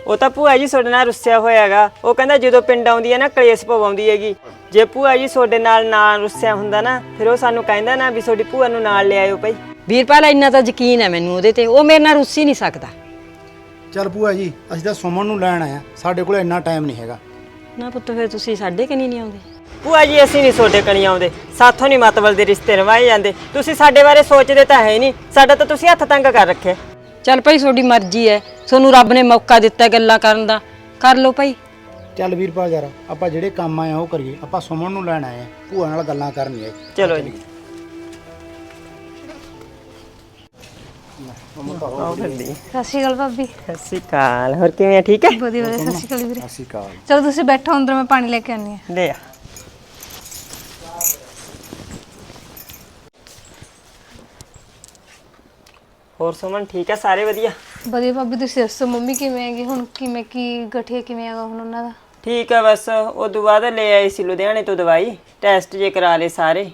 ਉਹ ਤਾਂ ਭੂਆ ਜੀ ਤੁਹਾਡੇ ਨਾਲ ਰੁੱਸਿਆ ਹੋਇਆਗਾ। ਉਹ ਕਹਿੰਦਾ ਜਦੋਂ ਪਿੰਡ ਆਉਂਦੀ ਹੈ ਨਾ ਕਲੇਸ਼ ਪਵਾਉਂਦੀ ਹੈਗੀ। ਜੇ ਭੂਆ ਜੀ ਤੁਹਾਡੇ ਨਾਲ ਨਾ ਰੁੱਸਿਆ ਹੁੰਦਾ ਨਾ ਫਿਰ ਉਹ ਸਾਨੂੰ ਕਹਿੰਦਾ ਨਾ ਵੀ ਤੁਹਾਡੀ ਭੂਆ ਨੂੰ ਨਾਲ ਲਿਆਇਓ ਭਾਈ। ਵੀਰਪਾਲ ਇੰਨਾ ਤਾਂ ਯਕੀਨ ਹੈ ਮੈਨੂੰ ਉਹਦੇ ਤੇ। ਉਹ ਮੇਰੇ ਨਾਲ ਰੁੱਸੀ ਨਹੀਂ ਸਕਦਾ। ਚੱਲ ਭੂਆ ਜੀ ਅਸੀਂ ਤਾਂ ਸੁਮਨ ਨੂੰ ਲੈਣ ਆਇਆ ਸਾਡੇ ਕੋਲ ਇੰਨਾ ਟਾਈਮ ਨਹੀਂ ਹੈਗਾ। ਨਾ ਪੁੱਤ ਫਿਰ ਤੁਸੀਂ ਸਾਡੇ ਕਨੀ ਨਹੀਂ ਆਉਂਦੇ? ਭੂਆ ਜੀ ਅਸੀਂ ਨਹੀਂ ਤੁਹਾਡੇ ਕਣੀ ਆਉਂਦੇ। ਸਾਥੋਂ ਨਹੀਂ ਮਤਵਲ ਦੇ ਰਿਸ਼ਤੇ ਨਿਭਾਏ ਜਾਂਦੇ। ਤੁਸੀਂ ਸਾਡੇ ਬਾਰੇ ਸੋਚਦੇ ਤਾਂ ਹੈ ਹੀ ਨਹੀਂ। ਸਾਡਾ ਤਾਂ ਤੁਸੀਂ ਹੱਥ ਤੰਗ ਕਰ ਰੱਖਿਆ। ਚੱਲ ਭਾਈ ਤੁਹਾਡੀ ਮਰਜ਼ੀ ਹੈ। ਤੁਹਾਨੂੰ ਰੱਬ ਨੇ ਮੌਕਾ ਦਿੱਤਾ ਗੱਲਾਂ ਕਰਨ ਦਾ। ਕਰ ਲਓ ਭਾਈ। ਚੱਲ ਵੀਰਪਾਲ ਯਾਰ ਆਪਾਂ ਜਿਹੜੇ ਕੰਮ ਆਏ ਆ ਉਹ ਕਰੀਏ। ਆਪਾਂ ਸੁਮਨ ਨੂੰ ਲੈਣ ਆਏ ਆ ਭੂਆ ਨਾਲ ਗੱਲਾਂ ਕਰਨ ਆਏ ਚਲੋ ਜੀ। ਸਤਿ ਸ਼੍ਰੀ ਅਕਾਲ ਭਾਬੀ। ਸਤਿ ਸ਼੍ਰੀ ਅਕਾਲ। ਹੋਰ ਕਿਵੇਂ ਆ? ਠੀਕ ਹੈ? ਵਧੀਆ ਵਧੀਆ। ਸਤਿ ਸ਼੍ਰੀ ਅਕਾਲ ਵੀਰੇ। ਸਤਿ ਸ਼੍ਰੀ ਅਕਾਲ। ਚਲੋ ਤੁਸੀਂ ਬੈਠੋ ਅੰਦਰ ਮੈਂ ਪਾਣੀ ਲੈ ਕੇ ਆਨੀ ਆ ਲੈ ਆ। ਹੋਰ ਸੁਮਨ ਠੀਕ ਹੈ ਸਾਰੇ ਵਧੀਆ? ਵਧੀਆ ਭਾਬੀ ਤੁਸੀਂ ਦੱਸੋ ਮੰਮੀ ਕਿਵੇਂ ਹੈਗੀ? ਹੁਣ ਕਿਵੇਂ ਕੀ ਗਠੀਆ ਕਿਵੇਂ ਹੈਗਾ ਹੁਣ ਉਹਨਾਂ ਦਾ? ਠੀਕ ਹੈ ਬਸ ਉਹ ਤੋਂ ਬਾਅਦ ਲੈ ਆਈ ਸੀ ਲੁਧਿਆਣੇ ਤੋਂ ਦਵਾਈ ਟੈਸਟ ਜੇ ਕਰਾ ਲਏ ਸਾਰੇ।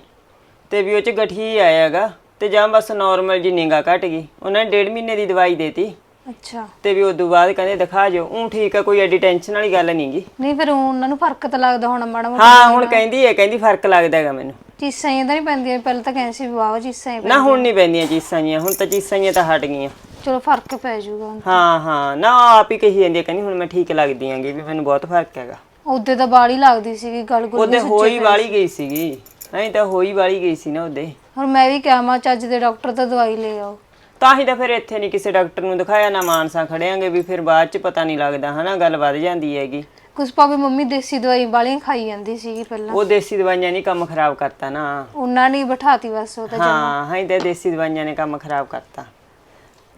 ਤੇ ਵੀ ਉਹ ਚ ਗਠੀ ਆਇਆਗਾ ਤੇ ਜਾਂ ਬਸ ਨਾਰਮਲ ਜੀ ਨਿਗਾ ਘਟ ਗਈ। ਉਹਨਾਂ ਨੇ ਡੇਢ ਮਹੀਨੇ ਦੀ ਦਵਾਈ ਦੇਤੀ। ਅੱਛਾ। ਤੇ ਵੀ ਤੋਂ ਬਾਅਦ ਕਹਿੰਦੇ ਦਿਖਾ ਜਿਓ। ਉਹ ਠੀਕ ਹੈ ਕੋਈ ਐਡੀ ਟੈਨਸ਼ਨ ਵਾਲੀ ਗੱਲ ਨਹੀਂਗੀ ਨਹੀਂ ਫਿਰ ਉਹਨਾਂ ਨੂੰ ਫ਼ਰਕ ਤਾਂ ਲੱਗਦਾ ਹੋਣਾ ਮਾੜਾ ਮੋਟਾ। ਹਾਂ ਹੁਣ ਕਹਿੰਦੀ ਹੈ ਕਹਿੰਦੀ ਫ਼ਰਕ ਲੱਗਦਾ ਹੈਗਾ ਮੈਨੂੰ। ਚੀਸਾਂ ਤਾਂ ਨਹੀਂ ਪੈਂਦੀਆਂ ਪਹਿਲਾਂ ਤਾਂ ਕਹਿੰਦੇ ਸੀ ਵੀ ਵਾਹ ਚੀਸਾਂ ਹੀ ਨਾ ਹੁਣ ਨਹੀਂ ਪੈਂਦੀਆਂ ਚੀਸਾਂ ਜੀਆਂ ਹੁਣ ਤਾਂ ਚੀਸਾਂ ਜੀਆਂ ਤਾਂ ਹਟ ਗਈਆਂ। ਚਲੋ ਫ਼ਰਕ ਪੈ ਜਾਊਗਾ। ਹਾਂ ਹਾਂ ਨਾ ਆਪ ਹੀ ਕਹੀ ਜਾਂਦੀ ਕਹਿੰਦੀ ਹੁਣ ਮੈਂ ਠੀਕ ਲੱਗਦੀ ਆਂਗੀ ਵੀ ਮੈਨੂੰ ਬਹੁਤ ਫ਼ਰਕ ਹੈਗਾ। ਉਹਦੇ ਤਾਂ ਬਾੜੀ ਲੱਗਦੀ ਸੀਗੀ ਗੱਲ ਗੁੱਲ ਉਹਦੇ ਹੋਈ ਵਾਲੀ ਗਈ ਸੀਗੀ ਐਂ ਤਾਂ ਹੋਈ ਵਾਲੀ ਗਈ ਸੀ ਨਾ ਉਹਦੇ। ਹੁਣ ਮੈਂ ਵੀ ਕਿਹਾ ਚੱਜ ਦੇ ਡਾਕਟਰ ਤੋਂ ਦਵਾਈ ਲੈ ਆਓ। ਤਾਂ ਹੀ ਤਾਂ ਫਿਰ ਇੱਥੇ ਨਹੀਂ ਕਿਸੇ ਡਾਕਟਰ ਨੂੰ ਦਿਖਾਇਆ ਨਾ ਮਾਨਸਾ ਖੜਿਆਂਗੇ ਵੀ ਫਿਰ ਬਾਅਦ ਚ ਪਤਾ ਨਹੀਂ ਲੱਗਦਾ ਹਨਾ ਗੱਲ ਵੱਧ ਜਾਂਦੀ ਹੈਗੀ। ਕੁਛ ਭਾਵੇਂ ਮੰਮੀ ਦੇਸੀ ਦਵਾਈ ਵਾਲੀਆਂ ਖਾਈ ਜਾਂਦੀ ਸੀਗੀ ਪਹਿਲਾਂ। ਉਹ ਦੇਸੀ ਦਵਾਈਆਂ ਨਹੀਂ ਕੰਮ ਖਰਾਬ ਕਰਤਾ ਨਾ। ਉਹਨਾਂ ਨੇ ਹੀ ਬਿਠਾਤੀ ਬਸ ਉਹ ਤਾਂ ਹਾਂ ਹਾਂ ਤੇ ਦੇਸੀ ਦਵਾਈਆਂ ਨੇ ਕੰਮ ਖਰਾਬ ਕਰਤਾ।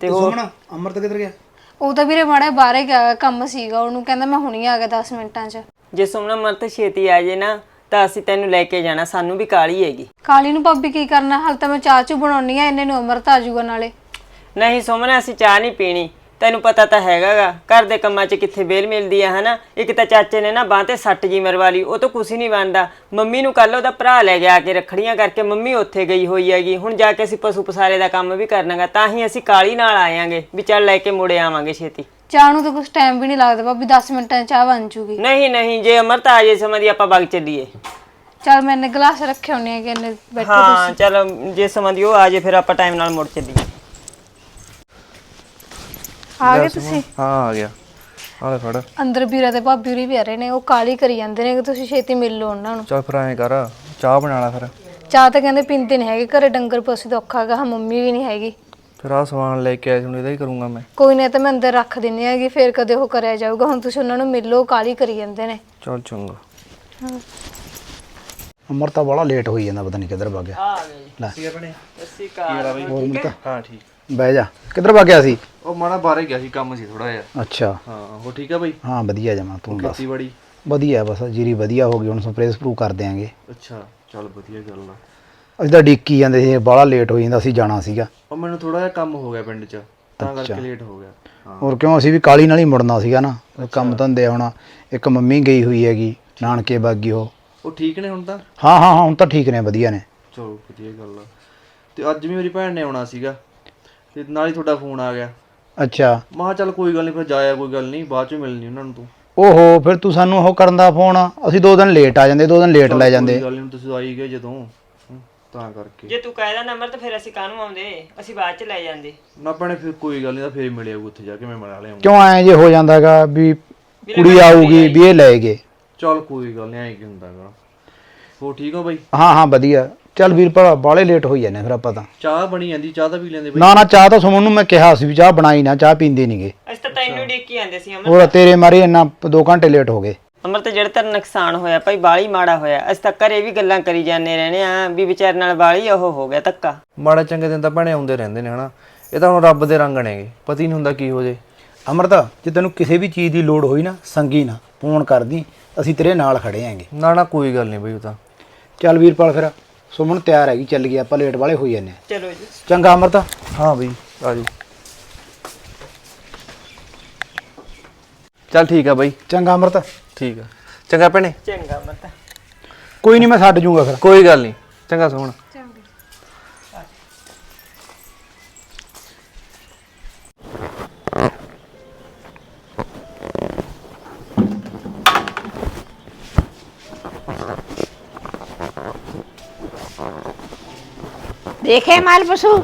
ਤੇ ਹੋਰ? ਸੁਮਨ ਅਮਰਤ ਕਿੱਧਰ ਗਿਆ? ਉਹ ਤਾਂ ਵੀਰੇ ਮਾੜਾ ਬਾਹਰ ਹੀ ਗਿਆ ਕੰਮ ਸੀਗਾ ਉਹਨੂੰ ਕਹਿੰਦਾ ਮੈਂ ਹੁਣੀ ਆ ਗਿਆ 10 ਮਿੰਟਾਂ 'ਚ। ਜੇ ਸੁਮਨਾ ਮਰਤ ਛੇਤੀ ਆ ਜੇ ਨਾ ਤਾਂ ਅਸੀਂ ਤੈਨੂੰ ਲੈ ਕੇ ਜਾਣਾ ਸਾਨੂੰ ਵੀ ਕਾਲੀ ਹੈਗੀ। ਕਾਲੀ ਨੂੰ ਭਾਬੀ ਕੀ ਕਰਨਾ ਹਾਲ ਤਾਂ ਮੈਂ ਚਾਹ ਚੂ ਬਣਾਉਣੀ ਆ ਇੰਨੇ ਨੂੰ ਅਮਰਤ ਆ ਜਾਊਗਾ ਨਾਲੇ। ਨਹੀਂ ਸੁਮਨਾ ਅਸੀਂ ਚਾਹ ਨਹੀਂ ਪੀਣੀ। ਤੈਨੂੰ ਪਤਾ ਤਾਂ ਹੈਗਾਗਾ ਘਰ ਦੇ ਕੰਮਾਂ 'ਚ ਕਿੱਥੇ ਵੇਲ ਮਿਲਦੀ ਆ ਹਨਾ? ਇੱਕ ਤਾਂ ਚਾਚੇ ਨੇ ਨਾ ਬਾਹ ਤੇ ਸੱਟ ਜੀ ਮਰਵਾ ਲਈ ਉਹ ਤਾਂ ਕੁਛ ਹੀ ਨਹੀਂ ਬਣਦਾ। ਮੰਮੀ ਨੂੰ ਕੱਲ ਉਹਦਾ ਭਰਾ ਲੈ ਗਿਆ ਕੇ ਰੱਖੜੀਆਂ ਕਰਕੇ ਮੰਮੀ ਉੱਥੇ ਗਈ ਹੋਈ ਹੈਗੀ ਹੁਣ ਜਾ ਕੇ ਅਸੀਂ ਪਸ਼ੂ ਪਸਾਰੇ ਦਾ ਕੰਮ ਵੀ ਕਰਨਾਗਾ ਤਾਂ ਹੀ ਅਸੀਂ ਕਾਲੀ ਨਾਲ ਆਵਾਂਗੇ ਵੀ ਚੱਲ ਲੈ ਕੇ ਮੁੜੇ ਆਵਾਂਗੇ ਛੇਤੀ। ਚਾਹ ਨੂੰ ਤਾਂ ਕੁਝ ਟਾਈਮ ਵੀ ਨਹੀਂ ਲੱਗਦਾ ਭਾਬੀ 10 ਮਿੰਟਾਂ 'ਚ ਚਾਹ ਬਣ ਜੂਗੀ। ਨਹੀਂ ਨਹੀਂ ਜੇ ਅਮਰਤ ਆ ਜੇ ਸਮਾਂ ਦੀ ਆਪਾਂ ਵਗ ਚੱਲੀਏ। ਚਲ ਮੈਂ ਇਹਨੇ ਗਲਾਸ ਰੱਖੇ ਹੋਣੇ ਆ ਕਿ ਇਹਨੇ ਬੈਠੋ ਹਾਂ ਚਲ ਜੇ ਸਮਾਂ ਦੀ ਉਹ ਆ ਜੇ ਫਿਰ ਆਪਾਂ ਟਾਈਮ ਨਾਲ ਮੁੜ ਚੱਲੀਏ। ਆ ਗਏ ਤੁਸੀਂ? ਹਾਂ ਆ ਗਿਆ। ਆ ਲੈ ਫੜ। ਅੰਦਰ ਵੀਰਾ ਤੇ ਭਾਬੀ ਹੋਰੀ ਵੀ ਆ ਰਹੇ ਨੇ ਉਹ ਕਾਲੀ ਕਰੀ ਜਾਂਦੇ ਨੇ ਕਿ ਤੁਸੀਂ ਛੇਤੀ ਮਿਲ ਲਓ ਉਹਨਾਂ ਨੂੰ। ਚੱਲ ਫਿਰ ਐਂ ਕਰ ਚਾਹ ਬਣਾ ਲੈ ਫਿਰ। ਚਾਹ ਤਾਂ ਕਹਿੰਦੇ ਪੀਂਦੇ ਨਹੀਂ ਹੈਗੇ ਘਰੇ ਡੰਗਰ ਪਸ਼ੂ ਤਾਂ ਔਖਾ ਹੈਗਾ ਮੰਮੀ ਵੀ ਨਹੀਂ ਹੈਗੀ। ਫਿਰ ਆਹ ਸਮਾਨ ਲੈ ਕੇ ਆਇਆ ਸੀ ਹੁਣ ਇਹਦਾ ਹੀ ਕਰੂੰਗਾ ਮੈਂ। ਕੋਈ ਨਾ ਤਾਂ ਮੈਂ ਅੰਦਰ ਰੱਖ ਦਿੰਨੀ ਹੈਗੀ ਫੇਰ ਕਦੇ ਉਹ ਕਰਿਆ ਜਾਊਗਾ ਹੁਣ ਤੁਸੀਂ ਉਹਨਾਂ ਨੂੰ ਮਿਲੋ ਕਾਲੀ ਕਰੀ ਜਾਂਦੇ ਨੇ। ਚੱਲ ਚੰਗਾ। ਅਮਰਤਾ ਬੜਾ ਲੇਟ ਹੋਈ ਜਾਂਦਾ ਪਤਾ ਨਹੀਂ ਕਿੱਧਰ ਵਗ ਗਿਆ। ਆ ਗਏ ਲੈ। ਅਸੀਂ ਕਾਲ ਹੋਰ ਅਮਰਤਾ ਹਾਂ ਠੀਕ। ਬਹਿ ਜਾ। ਕਿੱਧਰ ਵਗ ਗਿਆ ਸੀ? ਉਹ ਮਾੜਾ ਬਾਹਰ ਗਿਆ ਸੀ ਕੰਮ ਸੀ ਥੋੜਾ ਜਿਹਾ। ਅੱਛਾ। ਹਾਂ ਉਹ ਠੀਕ ਆ ਬਾਈ? ਹਾਂ ਵਧੀਆ ਜਮਾ ਤੂੰ ਦੱਸ। ਖੇਤੀਬਾੜੀ? ਵਧੀਆ ਬਸ ਜੀਰੀ ਵਧੀਆ ਹੋ ਗਈ ਹੁਣ ਸਪਰੇਅ ਸਪਰੂ ਕਰ ਦਿਆਂਗੇ। ਅੱਛਾ ਚੱਲ ਵਧੀਆ ਗੱਲ ਆ। ਅਸੀਂ ਤਾਂ ਡਿੱਕੀ ਜਾਂਦੇ ਸੀ ਬੜਾ ਲੇਟ ਹੋ ਜਾਂਦਾ ਅਸੀਂ ਜਾਣਾ ਸੀਗਾ। ਉਹ ਮੈਨੂੰ ਥੋੜਾ ਜਿਹਾ ਕੰਮ ਹੋ ਗਿਆ ਪਿੰਡ 'ਚ ਤਾਂ ਕਰਕੇ ਲੇਟ ਹੋ ਗਿਆ। ਹਾਂ। ਹੋਰ ਕਿਉਂ ਅਸੀਂ ਵੀ ਕਾਲੀ ਨਾਲ ਹੀ ਮੁੜਨਾ ਸੀਗਾ ਨਾ ਕੰਮ ਧੰਦੇ ਹੁਣ ਇੱਕ ਮੰਮੀ ਗਈ ਹੋਈ ਹੈਗੀ ਨਾਨਕੇ ਬਾਗੀ ਉਹ। ਉਹ ਠੀਕ ਨੇ ਹੁਣ ਤਾਂ? ਹਾਂ ਹਾਂ ਹਾਂ ਹੁਣ ਤਾਂ ਠੀਕ ਨੇ ਵਧੀਆ ਨੇ। ਚਲੋ ਵਧੀਆ ਗੱਲ ਆ। ਤੇ ਅੱਜ ਵੀ ਮੇਰੀ ਭੈਣ ਨੇ ਆਉਣਾ ਸੀਗਾ ਤੇ ਨਾਲ ਹੀ ਤੁਹਾਡਾ ਫੋਨ ਆ ਗਿਆ। ਅੱਛਾ। ਮੈਂ ਕਿਹਾ ਚੱਲ ਕੋਈ ਗੱਲ ਨਹੀਂ ਫਿਰ ਜਾਇਆ ਕੋਈ ਗੱਲ ਨਹੀਂ ਬਾਅਦ ਚ ਮਿਲਣੀ ਉਹਨਾਂ ਨੂੰ ਤੂੰ। ਓਹੋ ਫਿਰ ਤੂੰ ਸਾਨੂੰ ਉਹ ਕਰਨ ਦਾ ਫੋਨ ਅਸੀਂ ਦੋ ਦਿਨ ਲੇਟ ਆ ਜਾਂਦੇ ਦੋ ਦਿਨ ਲੇਟ ਲੈ ਜਾਂਦੇ। ਕੋਈ ਗੱਲ ਨਹੀਂ ਤੁਸੀਂ ਆਈ ਗਏ ਜਦੋਂ ਤਾਂ ਕਰਕੇ। ਜੇ ਤੂੰ ਕਹਿਦਾ ਨੰਬਰ ਤਾਂ ਫਿਰ ਅਸੀਂ ਕਾਹਨੂੰ ਆਉਂਦੇ? ਅਸੀਂ ਬਾਅਦ ਚ ਲੈ ਜਾਂਦੇ। ਨਾ ਭੈਣੇ ਫਿਰ ਕੋਈ ਗੱਲ ਨਹੀਂ ਤਾਂ ਫੇਰ ਮਿਲਿਆ ਉੱਥੇ ਜਾ ਕੇ ਮੈਂ ਮਿਲਾ ਲਿਆਉਂਗਾ ਕਿਉਂ ਐ ਜੇ ਹੋ ਜਾਂਦਾਗਾ ਵੀ ਕੁੜੀ ਆਊਗੀ ਵੀ ਇਹ ਲੈ ਗਏ। ਚਲ ਕੋਈ ਗੱਲ ਨਹੀਂ ਐਂ ਕੀ ਹੁੰਦਾਗਾ। ਹੋ ਠੀਕ ਹੋ ਬਾਈ? ਹਾਂ ਹਾਂ ਵਧੀਆ। ਚੱਲ ਵੀਰ ਭਰਾ ਬਾਲੇ ਲੇਟ ਹੋਈ ਜਾਂਦੇ ਫਿਰ ਆਪਾਂ ਤਾਂ। ਚਾਹ ਬਣੀ ਜਾਂਦੀ ਚਾਹ ਤਾਂ ਪੀ ਲੈਂਦੇ ਬਾਈ। ਨਾ ਨਾ ਚਾਹ ਤਾਂ ਸੁਮਨ ਨੂੰ ਮੈਂ ਕਿਹਾ ਸੀ ਵੀ ਚਾਹ ਬਣਾਈ ਨਾ ਚਾਹ ਪੀਂਦੇ ਨਹੀਂਗੇ ਅਸੀਂ ਤਾਂ ਤੈਨੂੰ ਡਿੱਕੀ ਆਂਦੇ ਸੀ ਅਮਰ। ਹੋਰ ਤੇਰੇ ਮਾਰੇ ਇੰਨਾ 2 ਘੰਟੇ ਲੇਟ ਹੋ ਗਏ। ਅਮਰ ਤੇ ਜਿਹੜਾ ਤੇਰਾ ਨੁਕਸਾਨ ਹੋਇਆ ਭਾਈ ਬਾਲੀ ਮਾੜਾ ਹੋਇਆ। ਅਸੀਂ ਤਾਂ ਘਰੇ ਵੀ ਗੱਲਾਂ ਕਰੀ ਜਾਂਦੇ ਰਹਿੰਦੇ ਆ ਵੀ ਵਿਚਾਰ ਨਾਲ ਬਾਲੀ ਉਹ ਹੋ ਗਿਆ ਧੱਕਾ। ਮਾੜੇ ਚੰਗੇ ਦਿਨ ਤਾਂ ਭੈਣੇ ਆਉਂਦੇ ਰਹਿੰਦੇ ਨੇ ਹਨਾ। ਇਹ ਤਾਂ ਹੁਣ ਰੱਬ ਦੇ ਰੰਗ ਨੇਗੇ ਪਤਾ ਹੀ ਨਹੀਂ ਹੁੰਦਾ ਕੀ ਹੋ ਜੇ। ਅਮਰਤਾ ਜੇ ਤੈਨੂੰ ਕਿਸੇ ਵੀ ਚੀਜ਼ ਦੀ ਲੋੜ ਹੋਈ ਨਾ ਸੰਗੀ ਨਾ ਫੋਨ ਕਰਦੀ ਅਸੀਂ ਤੇਰੇ ਨਾਲ ਖੜੇ ਆਂਗੇ ਨਾ ਨਾ ਕੋਈ ਗੱਲ ਨਹੀਂ ਬਈ ਉਹ ਤਾਂ। ਚੱਲ ਵੀਰਪਾਲ ਫਿਰ। ਸੁਮਨ ਤਿਆਰ ਹੈਗੀ ਚੱਲ ਗਈ ਆਪਾਂ ਲੇਟ ਵਾਲੇ ਹੋਈ ਜਾਂਦੇ ਹਾਂ। ਚਲੋ ਜੀ। ਚੰਗਾ ਅਮਰਤਾ। ਹਾਂ ਬਈ ਆ ਜਾਓ। ਚੱਲ ਠੀਕ ਆ ਬਈ। ਚੰਗਾ ਅਮਰਤਾ। ਠੀਕ ਆ। ਚੰਗਾ ਭੈਣੇ। ਚੰਗਾ ਅਮਰ ਤਾਂ ਕੋਈ ਨਹੀਂ ਮੈਂ ਛੱਡ ਜੂੰਗਾ ਫਿਰ। ਕੋਈ ਗੱਲ ਨਹੀਂ ਚੰਗਾ ਸੋਹਣਾ ਦੇਖੇ ਮਾਲ ਪਸ਼ੂ?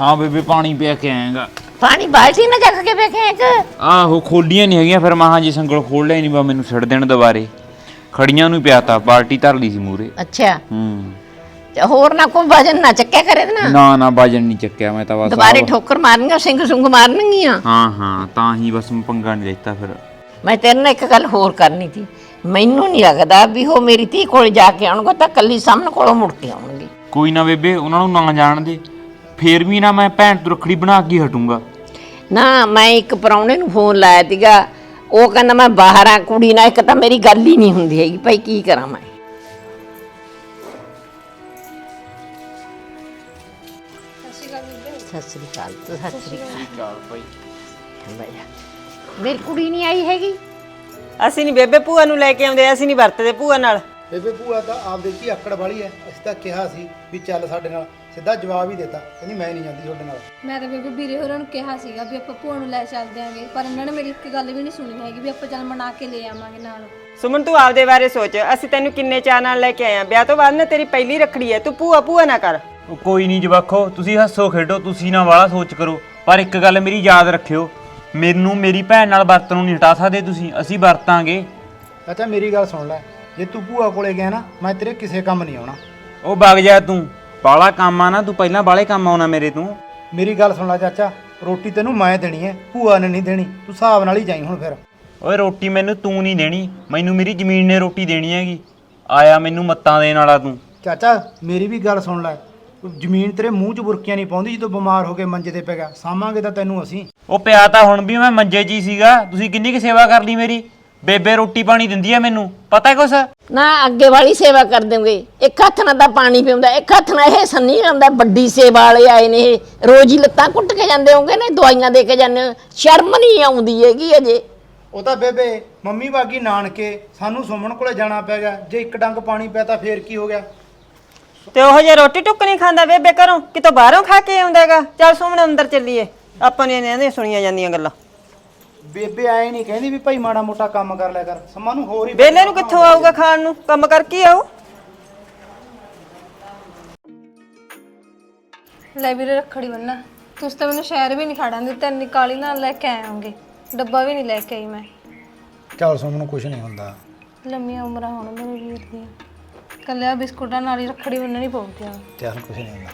ਹਾਂ ਬੇਬੇ ਪਾਣੀ ਪਿਆ ਕੇ ਆਏਗਾ। ਪਾਣੀ ਬਾਲਟੀ ਨਾ ਚੱਕ ਕੇ ਵੇਖੇ ਇੱਕ? ਆਹੋ ਖੋਲੀਆਂ ਨਹੀਂ ਹੈਗੀਆਂ ਫਿਰ ਮਹਾਂ ਜੀ ਸੰਗਲ ਖੋਲ ਲਿਆ ਨਹੀਂ ਬਾ ਮੈਨੂੰ ਛੱਡ ਦੇਣ ਦੁਬਾਰੇ। ਖੜੀਆਂ ਨੂੰ ਪਿਆਤਾ ਬਾਲਟੀ ਧਰ ਲਈ ਸੀ ਮੂਰੇ ਅੱਛਾ। ਹੂੰ। ਤੇ ਹੋਰ ਨਾ ਕੋਈ ਵਜਨ ਨਾ ਚੱਕਿਆ ਕਰੇ ਤੇ ਨਾ? ਨਾ ਨਾ ਬਾਜਣ ਨਹੀਂ ਚੱਕਿਆ ਮੈਂ ਤਾਂ ਬਸ ਦੁਬਾਰੇ ਠੋਕਰ ਮਾਰਨੀਆਂ ਸਿੰਘ ਸੁੰਗ ਮਾਰਨਗੀਆਂ? ਹਾਂ ਹਾਂ ਤਾਂ ਹੀ ਬਸ ਮੈਂ ਪੰਗਾ ਨਹੀਂ ਲੈਤਾ ਫਿਰ। ਮੈਂ ਤੇਰੇ ਨਾਲ ਇੱਕ ਗੱਲ ਹੋਰ ਕਰਨੀ ਸੀ। ਮੈਨੂੰ ਨਹੀਂ ਲੱਗਦਾ ਵੀ ਉਹ ਮੇਰੀ ਧੀ ਕੋਲ ਜਾ ਕੇ ਆਉਣਗੇ ਤਾਂ ਕੱਲੀ ਸਾਹਮਣੇ ਕੋਲੋਂ ਮੁੜ ਕੇ ਆਉਣਗੇ। ਕੋਈ ਨਾ ਬੇਬੇ ਉਹਨਾਂ ਨੂੰ ਨਾ ਜਾਣ ਦੇ। ਫੇਰ ਵੀ ਨਾ ਮੈਂ ਭੈਣ ਤੋਂ ਰੱਖੜੀ ਬਣਾ ਕੇ ਹੀ ਹਟੂੰਗਾ। ਨਾ ਮੈਂ ਇੱਕ ਪਰੌਣੇ ਨੂੰ ਫੋਨ ਲਾਇਆ ਸੀਗਾ। ਉਹ ਕਹਿੰਦਾ ਮੈਂ ਬਾਹਰ ਆ ਕੁੜੀ ਨਾਲ ਇੱਕ ਤਾਂ ਮੇਰੀ ਗੱਲ ਹੀ ਨਹੀਂ ਹੁੰਦੀ ਹੈਗੀ। ਭਾਈ ਕੀ ਕਰਾਂ ਮੈਂ? ਸਤਿ ਸ੍ਰੀ ਅਕਾਲ ਸਤਿ ਸ੍ਰੀ ਅਕਾਲ। ਭਾਈ। ਮੇਰੀ ਕੁੜੀ ਨਹੀਂ ਆਈ ਹੈਗੀ। ਅਸੀਂ ਨਹੀਂ ਬੇਬੇ ਭੂਆ ਨੂੰ ਲੈ ਕੇ ਆਉਂਦੇ ਅਸੀਂ ਨਹੀਂ ਵਰਤਦੇ ਭੂਆ ਨਾਲ। ਬੇਬੇ ਭੂਆ ਤਾਂ ਆਪਦੇ ਕੀ ਆਕੜ ਵਾਲੀ ਐ। ਅਸੀਂ ਤਾਂ ਕਿਹਾ ਸੀ ਵੀ ਚੱਲ ਸਾਡੇ ਨਾਲ। ਸਿੱਧਾ ਜਵਾਬ ਹੀ ਦਿੱਤਾ। ਕਹਿੰਦੀ ਮੈਂ ਨਹੀਂ ਜਾਂਦੀ ਤੁਹਾਡੇ ਨਾਲ। ਮੈਂ ਤਾਂ ਬੇਬੇ ਵੀਰੇ ਹੋਰਾਂ ਨੂੰ ਕਿਹਾ ਸੀਗਾ ਵੀ ਆਪਾਂ ਭੂਆ ਨੂੰ ਲੈ ਚੱਲਦੇ ਆਂਗੇ। ਪਰ ਇਹਨਾਂ ਨੇ ਮੇਰੀ ਇੱਕ ਗੱਲ ਵੀ ਨਹੀਂ ਸੁਣੀ ਹੈਗੀ ਵੀ ਆਪਾਂ ਚੱਲ ਮਨਾ ਕੇ ਲੈ ਆਵਾਂਗੇ ਨਾਲ। ਸੁਮਨ ਤੂੰ ਆਪਦੇ ਬਾਰੇ ਸੋਚ। ਅਸੀਂ ਤੈਨੂੰ ਕਿੰਨੇ ਚਾਅ ਨਾਲ ਲੈ ਕੇ ਆਏ ਆ। ਵਿਆਹ ਤੋਂ ਬਾਅਦ ਨਾ ਤੇਰੀ ਪਹਿਲੀ ਰੱਖੜੀ ਹੈ ਤੂੰ ਭੂਆ ਭੂਆ ਨਾ ਕਰ। ਉਹ ਕੋਈ ਨਹੀਂ ਜਵਾਖੋ। ਤੁਸੀਂ ਹੱਸੋ ਖੇਡੋ। ਤੁਸੀਂ ਨਾ ਵਾਲਾ ਸੋਚ ਕਰੋ। ਪਰ ਇੱਕ ਗੱਲ ਮੇਰੀ ਯਾਦ ਰੱਖਿਓ। ਮੈਨੂੰ ਮੇਰੀ ਭੈਣ ਨਾਲ ਵਰਤਨ ਨੂੰ ਨਹੀਂ ਹਟਾ ਸਕਦੇ ਤੁਸੀਂ। ਅਸੀਂ ਵਰਤਾਂਗੇ। ਅੱਛਾ ਮੇਰੀ ਗੱਲ ਸੁਣ ਲੈ। ਜੇ ਤੂੰ ਭੂਆ ਕੋਲੇ ਗਿਆ ਨਾ ਮੈਂ ਤੇਰੇ ਕਿਸੇ ਕੰਮ ਨਹੀਂ ਆਉਣਾ। ਉਹ ਵਗ ਜਾ ਤੂੰ। ਬਾਲਾ ਕੰਮ ਆ ਨਾ ਤੂੰ ਪਹਿਲਾਂ ਬਾਲੇ ਕੰਮ ਆਉਣਾ ਮੇਰੇ ਤੂੰ। ਮੇਰੀ ਗੱਲ ਸੁਣ ਲੈ ਚਾਚਾ ਰੋਟੀ ਤੈਨੂੰ ਮੈਂ ਦੇਣੀ ਐ ਭੂਆ ਨੇ ਨਹੀਂ ਦੇਣੀ ਤੂੰ ਹਿਸਾਬ ਨਾਲ ਹੀ ਜਾਈ ਹੁਣ ਫਿਰ। ਓਏ ਰੋਟੀ ਮੈਨੂੰ ਤੂੰ ਨਹੀਂ ਦੇਣੀ ਮੈਨੂੰ ਮੇਰੀ ਜ਼ਮੀਨ ਨੇ ਰੋਟੀ ਦੇਣੀ ਹੈਗੀ। ਆਇਆ ਮੈਨੂੰ ਮੱਤਾਂ ਦੇਣ ਵਾਲਾ ਤੂੰ। ਚਾਚਾ ਮੇਰੀ ਵੀ ਗੱਲ ਸੁਣ ਲੈ ਜ਼ਮੀਨ ਤੇਰੇ ਮੂੰਹ 'ਚ ਬੁਰਕੀਆਂ ਨਹੀਂ ਪਾਉਂਦੀ ਜਦੋਂ ਬਿਮਾਰ ਹੋ ਕੇ ਮੰਜੇ ਤੇ ਪੈ ਗਿਆ ਸਾਂਭਾਂਗੇ ਤਾਂ ਤੈਨੂੰ ਅਸੀਂ। ਉਹ ਪਿਆ ਤਾਂ ਹੁਣ ਵੀ ਮੈਂ ਮੰਜੇ 'ਚ ਹੀ ਸੀਗਾ। ਤੁਸੀਂ ਕਿੰਨੀ ਕੁ ਸੇਵਾ ਕਰ ਲਈ ਮੇਰੀ? ਬੇਬੇ ਰੋਟੀ ਪਾਣੀ ਦਿੰਦੀ ਆ ਮੈਨੂੰ ਪਤਾ ਕੁਛ? ਨਾ ਅੱਗੇ ਵਾਲੀ ਸੇਵਾ ਕਰ ਦੇਵਾਂਗੇ। ਇੱਕ ਹੱਥ ਨਾਲ ਤਾਂ ਪਾਣੀ ਪੀਉਂਦਾ ਇੱਕ ਹੱਥ ਨਾਲ ਇਹ ਸੰਨੀ ਜਾਂਦਾ ਵੱਡੀ ਸੇਵਾ ਵਾਲੇ ਆਏ ਨੇ ਇਹ। ਰੋਜ਼ ਹੀ ਲੱਤਾਂ ਕੁੱਟ ਕੇ ਜਾਂਦੇ ਹੋਗੇ ਨਾ ਦਵਾਈਆਂ ਦੇ ਕੇ ਜਾਂਦੇ ਹੋ। ਸ਼ਰਮ ਨਹੀਂ ਆਉਂਦੀ ਹੈਗੀ ਅਜੇ। ਉਹ ਤਾਂ ਬੇਬੇ ਮੰਮੀ ਬਾਗੀ ਨਾਨਕੇ ਸਾਨੂੰ ਸੁਮਨ ਕੋਲੇ ਜਾਣਾ ਪੈ ਗਿਆ। ਜੇ ਇੱਕ ਡੰਗ ਪਾਣੀ ਪਿਆ ਤਾਂ ਫੇਰ ਕੀ ਹੋ ਗਿਆ? ਤੇ ਉਹ ਜੇ ਰੋਟੀ ਟੁੱਕ ਨਹੀਂ ਖਾਂਦਾ ਬੇਬੇ ਘਰੋਂ ਕਿਤੋਂ ਬਾਹਰੋਂ ਖਾ ਕੇ ਆਉਂਦਾਗਾ ਚੱਲ ਸੁਮਨ ਅੰਦਰ ਚੱਲੀਏ। ਆਪਾਂ ਨੇ ਇਹਨਾਂ ਦੀਆਂ ਸੁਣੀਆਂ ਜਾਂਦੀਆਂ ਗੱਲਾਂ। ਬੇਬੇ ਆਏ ਨਹੀਂ ਕਹਿੰਦੀ ਵੀ ਭਾਈ ਮਾੜਾ ਮੋਟਾ ਕੰਮ ਕਰ ਲਿਆ ਕਰ। ਸਮਾਂ ਨੂੰ ਹੋਰ ਹੀ ਬੇਲੇ ਨੂੰ ਕਿੱਥੋਂ ਆਊਗਾ ਖਾਣ ਨੂੰ? ਕੰਮ ਕਰਕੇ ਆਊ ਲੈ ਵੀਰੇ ਰੱਖੜੀ ਬੰਨਾ ਤੁਸੀਂ ਤਾਂ ਮੈਨੂੰ ਸ਼ਹਿਰ ਵੀ ਨਹੀਂ ਖੜਾਂ ਦਿੱਤਾ ਇੰਨੀ ਕਾਲੀ ਨਾਲ ਲੈ ਕੇ ਆਏ ਹੋਗੇ ਡੱਬਾ ਵੀ ਨਹੀਂ ਲੈ ਕੇ ਆਈ ਮੈਂ। ਚੱਲ ਸੁਮਨ ਨੂੰ ਕੁਝ ਨਹੀਂ ਹੁੰਦਾ। ਲੰਮੀਆਂ ਉਮਰਾਂ ਹੋਣ ਮੇਰੇ ਵੀਰ ਦੀਆਂ। ਕੱਲਿਆ ਬਿਸਕੁਟਾਂ ਨਾਲ ਹੀ ਰੱਖੜੀ ਬੰਨਣੀ ਪਊਗੀ। ਹੁਣ। ਚੱਲ ਕੁਝ ਨਹੀਂ ਹੁੰਦਾ।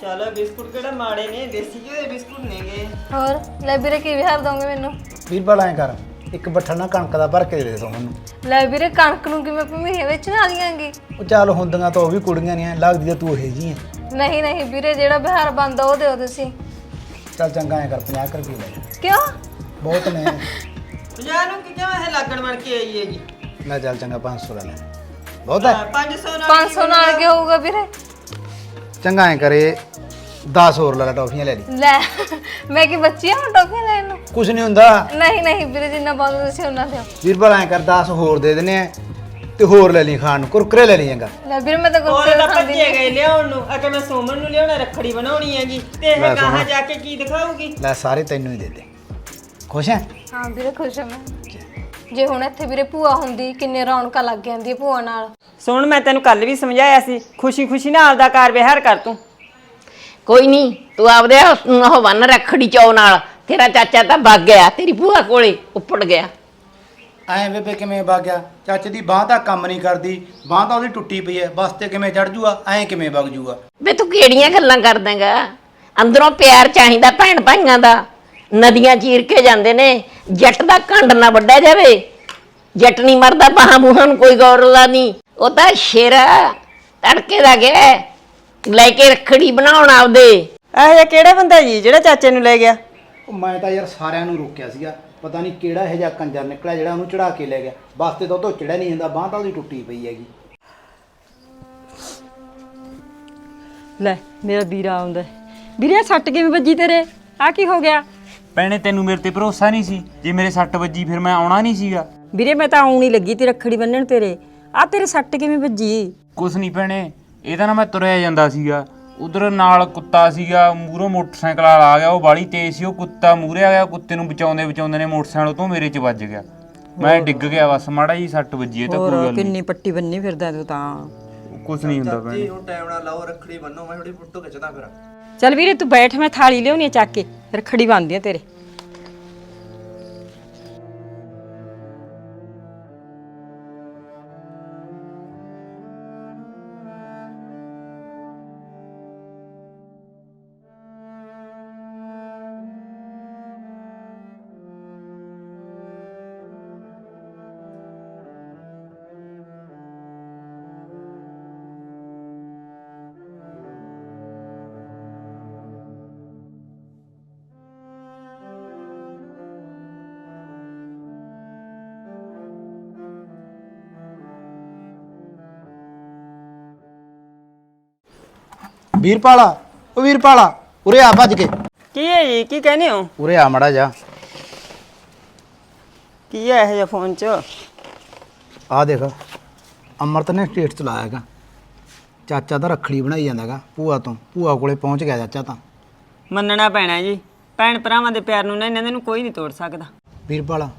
ਚੱਲ ਬਿਸਕੁਟ ਕਿਹੜਾ ਮਾੜੇ ਨੇ ਦੇਸੀ ਜਿਹੇ ਬਿਸਕੁਟ ਨੇਗੇ। ਹੋਰ ਲੈ ਵੀਰੇ ਕੀ ਵਿਹਾਰ ਦੋਗੇ ਮੈਨੂੰ? ਵੀਰਪਾਲ ਐਂ ਕਰ ਇੱਕ ਬੱਠਲ ਨਾ ਕਣਕ ਦਾ ਭਰ ਕੇ ਦੇ ਦੇ ਤੂੰ ਮੈਨੂੰ। ਲੈ ਵੀਰੇ ਕਣਕ ਨੂੰ ਕਿਵੇਂ ਭਮੀਏ ਵਿੱਚ ਨਾ ਆਲੀਆਂਗੀ ਉਹ ਚੱਲ ਹੁੰਦੀਆਂ ਤਾਂ ਉਹ ਵੀ ਕੁੜੀਆਂ ਨਹੀਂ ਲੱਗਦੀ ਤਾਂ ਤੂੰ ਇਹ ਜੀ ਐ ਨਹੀਂ ਨਹੀਂ ਵੀਰੇ ਜਿਹੜਾ ਵਿਹਾਰ ਬੰਦਾ ਉਹ ਦਿਓ ਤੁਸੀਂ। ਚੱਲ ਚੰਗਾ ਐਂ ਕਰ 50 ਰੁਪਏ ਲੈ। ਜਾ। ਕਿਉਂ? ਬਹੁਤ ਨੇ। 50 ਨੂੰ ਕਿ ਕਿਵੇਂ ਇਹ ਲੱਗਣ ਬਣ ਕੇ ਆਈ ਹੈਗੀ? ਲੈ ਚੱਲ ਚੰਗਾ 500 ਲੈ ਲੈ। ਬਹੁਤ ਹੈ। 500 ਨਾਲ 500 ਨਾਲ ਕੀ ਹੋਊਗਾ ਵੀਰੇ? ਚੰਗਾ ਐਂ ਕਰੇ 10 ਹੋਰ ਲੈ ਲੈ ਟੌਫੀਆਂ ਲੈ ਲਈ। ਲੈ ਮੈਂ ਕੀ ਬੱਚੀ ਹਾਂ ਟੋਫੀ ਲੈਣ ਨੂੰ? ਕੁਝ ਨਹੀਂ ਹੁੰਦਾ। ਨਹੀਂ ਨਹੀਂ ਵੀਰੇ ਜਿੰਨਾ ਬੰਦ ਤੁਸੀਂ ਉਹਨਾਂ ਦਿਓ। ਵੀਰਪਾਲ ਐਂ ਕਰ 10 ਹੋਰ ਦੇ ਦਿੰਨੇ ਆ ਤੇ ਹੋਰ ਲੈ ਲਈ ਖਾਣ ਨੂੰ ਕੁਰਕਰੇ ਲੈ ਲਈ ਚੰਗਾ ਲੈ ਵੀਰੇ ਮੈਂ ਤਾਂ ਹੋਰ ਗੁਰਕੇ ਤਾਂ ਭੱਜੇ ਗਏ ਲਿਆਉਣ ਨੂੰ। ਅਕੇ ਮੈਂ ਸੋਮਨ ਨੂੰ ਲਿਆਉਣਾ ਰੱਖੜੀ ਬਣਾਉਣੀ ਹੈਗੀ। ਤੇ ਇਹ ਲੈ ਸੋਮਨ। ਜਾ ਕੇ ਕੀ ਦਿਖਾਊਗੀ? ਲੈ ਸਾਰੇ ਤੈਨੂੰ ਹੀ ਦੇ ਦੇ। ਖੁਸ਼ ਹੈ ਹਾਂ ਵੀਰੇ ਖੁਸ਼ ਹਾਂ ਮੈਂ। ਜੇ ਹੁਣ ਇੱਥੇ ਵੀਰੇ ਭੂਆ ਹੁੰਦੀ ਕਿੰਨੇ ਰੌਣਕਾਂ ਲੱਗ ਜਾਂਦੀ ਭੂਆ ਨਾਲ। ਸੁਣ ਮੈਂ ਤੈਨੂੰ ਕੱਲ ਵੀ ਸਮਝਾਇਆ ਸੀ ਖੁਸ਼ੀ ਖੁਸ਼ੀ ਨਾਲ ਆਪਦਾ ਕਾਰ ਵਿਹਾਰ ਕਰ ਤੂੰ। ਕੋਈ ਨਹੀਂ ਤੂੰ ਆਪਦੇ ਉਹ ਬੰਨ ਰੱਖੜੀ ਚੌ ਨਾਲ। ਤੇਰਾ ਚਾਚਾ ਤਾਂ ਵਗ ਗਿਆ ਤੇਰੀ ਭੂਆ ਕੋਲੇ ਉੱਪੜ ਗਿਆ। ਐਂ ਬੇਬੇ ਕਿਵੇਂ ਵਗ ਗਿਆ? ਚਾਚੇ ਦੀ ਬਾਹ ਤਾਂ ਕੰਮ ਨਹੀਂ ਕਰਦੀ ਬਾਹ ਤਾਂ ਉਹਦੀ ਟੁੱਟੀ ਪਈ ਐ ਬਸ ਤੇ ਕਿਵੇਂ ਚੜ ਜੂਗਾ ਐਂ ਕਿਵੇਂ ਵਗ ਜੂਗਾ? ਵੇ ਤੂੰ ਕਿਹੜੀਆਂ ਗੱਲਾਂ ਕਰਦਾਂਗਾ? ਅੰਦਰੋਂ ਪਿਆਰ ਚਾਹੀਦਾ ਭੈਣ ਭਾਈਆਂ ਦਾ। ਨਦੀਆਂ ਚੀਰ ਕੇ ਜਾਂਦੇ ਨੇ ਜੱਟ ਦਾ ਕੰਡ ਨਾ ਵੱਢਿਆ ਜਾਵੇ। ਜੱਟ ਨਹੀਂ ਮਰਦਾ ਬਾਹਾਂ ਬੂਹਾਂ ਨੂੰ ਕੋਈ ਗੌਰਲਾ ਨਹੀਂ ਉਹ ਤਾਂ ਸ਼ੇਰਾ ਤੜਕੇ ਦਾ ਗਿਆ। ਲੈ ਕੇ ਰੱਖੜੀ ਬਣਾਉਣ ਆਪਦੇ। ਇਹ ਜਿਹਾ ਕਿਹੜਾ ਬੰਦਾ ਜੀ ਜਿਹੜਾ ਚਾਚੇ ਨੂੰ ਲੈ ਗਿਆ? ਉਹ ਮੈਂ ਤਾਂ ਯਾਰ ਸਾਰਿਆਂ ਨੂੰ ਰੋਕਿਆ ਸੀਗਾ। ਪਤਾ ਨਹੀਂ ਕਿਹੜਾ ਇਹੋ ਜਿਹਾ ਕੰਜਰ ਨਿਕਲਿਆ ਜਿਹੜਾ ਉਹਨੂੰ ਚੜਾ ਕੇ ਲੈ ਗਿਆ। ਬਸ ਤੇ ਤਾਂ ਉਹ ਤੋਂ ਚੜਿਆ ਨਹੀਂ ਜਾਂਦਾ ਬਾਹ ਤਾਂ ਉਹਦੀ ਟੁੱਟੀ ਪਈ ਹੈਗੀ। ਲੈ ਮੇਰਾ ਵੀਰਾ ਆਉਂਦਾ ਹੈ। ਵੀਰੇ ਆਹ ਸੱਟ ਕਿਵੇਂ ਵੱਜੀ ਤੇਰੇ? ਆ ਕੀ ਹੋ ਗਿਆ? ਭੈਣੇ ਤੈਨੂੰ ਮੇਰੇ ਤੇ ਭਰੋਸਾ ਨਹੀਂ ਸੀ। ਜੇ ਮੇਰੇ ਸੱਟ ਵੱਜੀ ਫਿਰ ਮੈਂ ਆਉਣਾ ਨਹੀਂ ਸੀਗਾ। ਵੀਰੇ ਮੈਂ ਤਾਂ ਆਉਣ ਲੱਗੀ ਤੇ ਰੱਖੜੀ ਬੰਨਣ ਤੇਰੇ। ਆ ਤੇਰੇ ਸੱਟ ਕਿਵੇਂ ਵੱਜੀ? ਕੁਛ ਨਹੀਂ ਭੈਣੇ ਇਹਦਾ ਨਾ ਮੈਂ ਤੁਰਿਆ ਜਾਂਦਾ ਸੀਗਾ। ਉਧਰ ਨਾਲ ਕੁੱਤਾ ਸੀਗਾ ਮੂਹਰੋਂ ਮੋਟਰਸਾਈਕਲ ਵਾਲਾ ਆ ਗਿਆ ਉਹ ਬਾਲੀ ਤੇਜ਼ ਸੀ ਉਹ ਕੁੱਤਾ ਮੂਹਰੇ ਆ ਗਿਆ ਕੁੱਤੇ ਨੂੰ ਬਚਾਉਂਦੇ ਬਚਾਉਂਦੇ ਨੇ ਮੋਟਰਸਾਈਕਲ ਤੋਂ ਮੇਰੇ 'ਚ ਵੱਜ ਗਿਆ। ਮੈਂ ਡਿੱਗ ਗਿਆ ਬਸ ਮਾੜਾ ਜੀ ਸੱਟ ਵੱਜੀ ਇਹ ਤਾਂ ਕੋਈ ਹੋਰ ਗੱਲ ਕਿੰਨੀ ਪੱਟੀ ਬੰਨੀ ਫਿਰਦਾ ਤੂੰ ਤਾਂ। ਨਹੀਂ ਕੁਛ ਨਹੀਂ ਹੁੰਦਾ ਭੈਣੇ। ਹੁਣ ਟਾਈਮ ਨਾਲ ਲਾਓ ਰੱਖੜੀ ਬੰਨੋ ਮੈਂ ਥੋੜੀ ਫੋਟੋ ਖਿੱਚਦਾ ਫਿਰ। ਚੱਲ ਵੀਰੇ ਤੂੰ ਬੈਠ ਮੈਂ ਥਾਲੀ ਲਿਆਉਣੀ ਆ ਚੱਕ ਕੇ। ਰੱਖੜੀ ਬੰਨ੍ਹਦੀ ਆ ਤੇਰੇ। ਵੀਰਪਾਲਾ ਉਹ ਵੀਰਪਾਲਾ ਉਰੇ ਆ ਭੱਜ ਕੇ। ਕੀ ਹੈ ਜੀ ਕੀ ਕਹਿੰਦੇ ਹੋ? ਉਰੇ ਆ ਮੜਾ ਜਾ। ਕੀ ਹੈ ਇਹ ਜਿਹਾ ਫੋਨ 'ਚ? ਆ ਦੇਖ ਅਮਰਤ ਨੇ ਸਟੇਟ ਚਲਾਇਆ ਹੈਗਾ। ਚਾਚਾ ਤਾਂ ਰੱਖੜੀ ਬਣਾਈ ਜਾਂਦਾਗਾ ਭੂਆ ਤੋਂ। ਭੂਆ ਕੋਲੇ ਪਹੁੰਚ ਗਿਆ ਚਾਚਾ ਤਾਂ। ਮੰਨਣਾ ਪੈਣਾ ਜੀ। ਭੈਣ ਭਰਾਵਾਂ ਦੇ ਪਿਆਰ ਨੂੰ ਨਾ ਇਹਨਾਂ ਦੇ ਨੂੰ ਕੋਈ ਨਹੀਂ ਤੋੜ ਸਕਦਾ। ਵੀਰਪਾਲਾ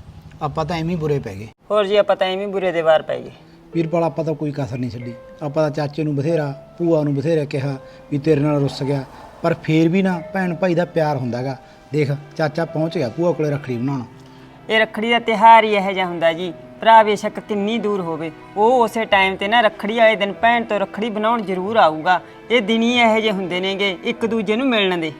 ਆਪਾਂ ਤਾਂ ਐਵੇਂ ਹੀ ਬੁਰੇ ਪੈ ਗਏ। ਹੋਰ ਜੀ ਆਪਾਂ ਤਾਂ ਐਵੇਂ ਬੁਰੇ ਦੇ ਵਾਰ ਪੈ ਗਏ। ਵੀਰਪਾਲ ਆਪਾਂ ਤਾਂ ਕੋਈ ਕਸਰ ਨਹੀਂ ਛੱਡੀ। ਆਪਾਂ ਤਾਂ ਚਾਚੇ ਨੂੰ ਬਥੇਰਾ, ਭੂਆ ਨੂੰ ਬਥੇਰਾ ਕਿਹਾ ਵੀ ਤੇਰੇ ਨਾਲ ਰੁੱਸ ਗਿਆ। ਪਰ ਫੇਰ ਵੀ ਨਾ ਭੈਣ ਭਾਈ ਦਾ ਪਿਆਰ ਹੁੰਦਾਗਾ ਦੇਖ, ਚਾਚਾ ਪਹੁੰਚ ਗਿਆ ਭੂਆ ਕੋਲੇ ਰੱਖੜੀ ਬਣਾਉਣ। ਇਹ ਰੱਖੜੀ ਦਾ ਤਿਹਾਰ ਹੀ ਇਹੋ ਜਿਹਾ ਹੁੰਦਾ ਜੀ। ਭਰਾ ਬੇਸ਼ੱਕ ਕਿੰਨੀ ਦੂਰ ਹੋਵੇ, ਉਹ ਉਸੇ ਟਾਈਮ ਤੇ ਨਾ ਰੱਖੜੀ ਵਾਲੇ ਦਿਨ ਭੈਣ ਤੋਂ ਰੱਖੜੀ ਬਣਾਉਣ ਜ਼ਰੂਰ ਆਊਗਾ। ਇਹ ਦਿਨ ਹੀ ਇਹੋ ਜਿਹੇ ਹੁੰਦੇ ਨੇਗੇ, ਇੱਕ ਦੂਜੇ ਨੂੰ ਮਿਲਣ ਦੇ।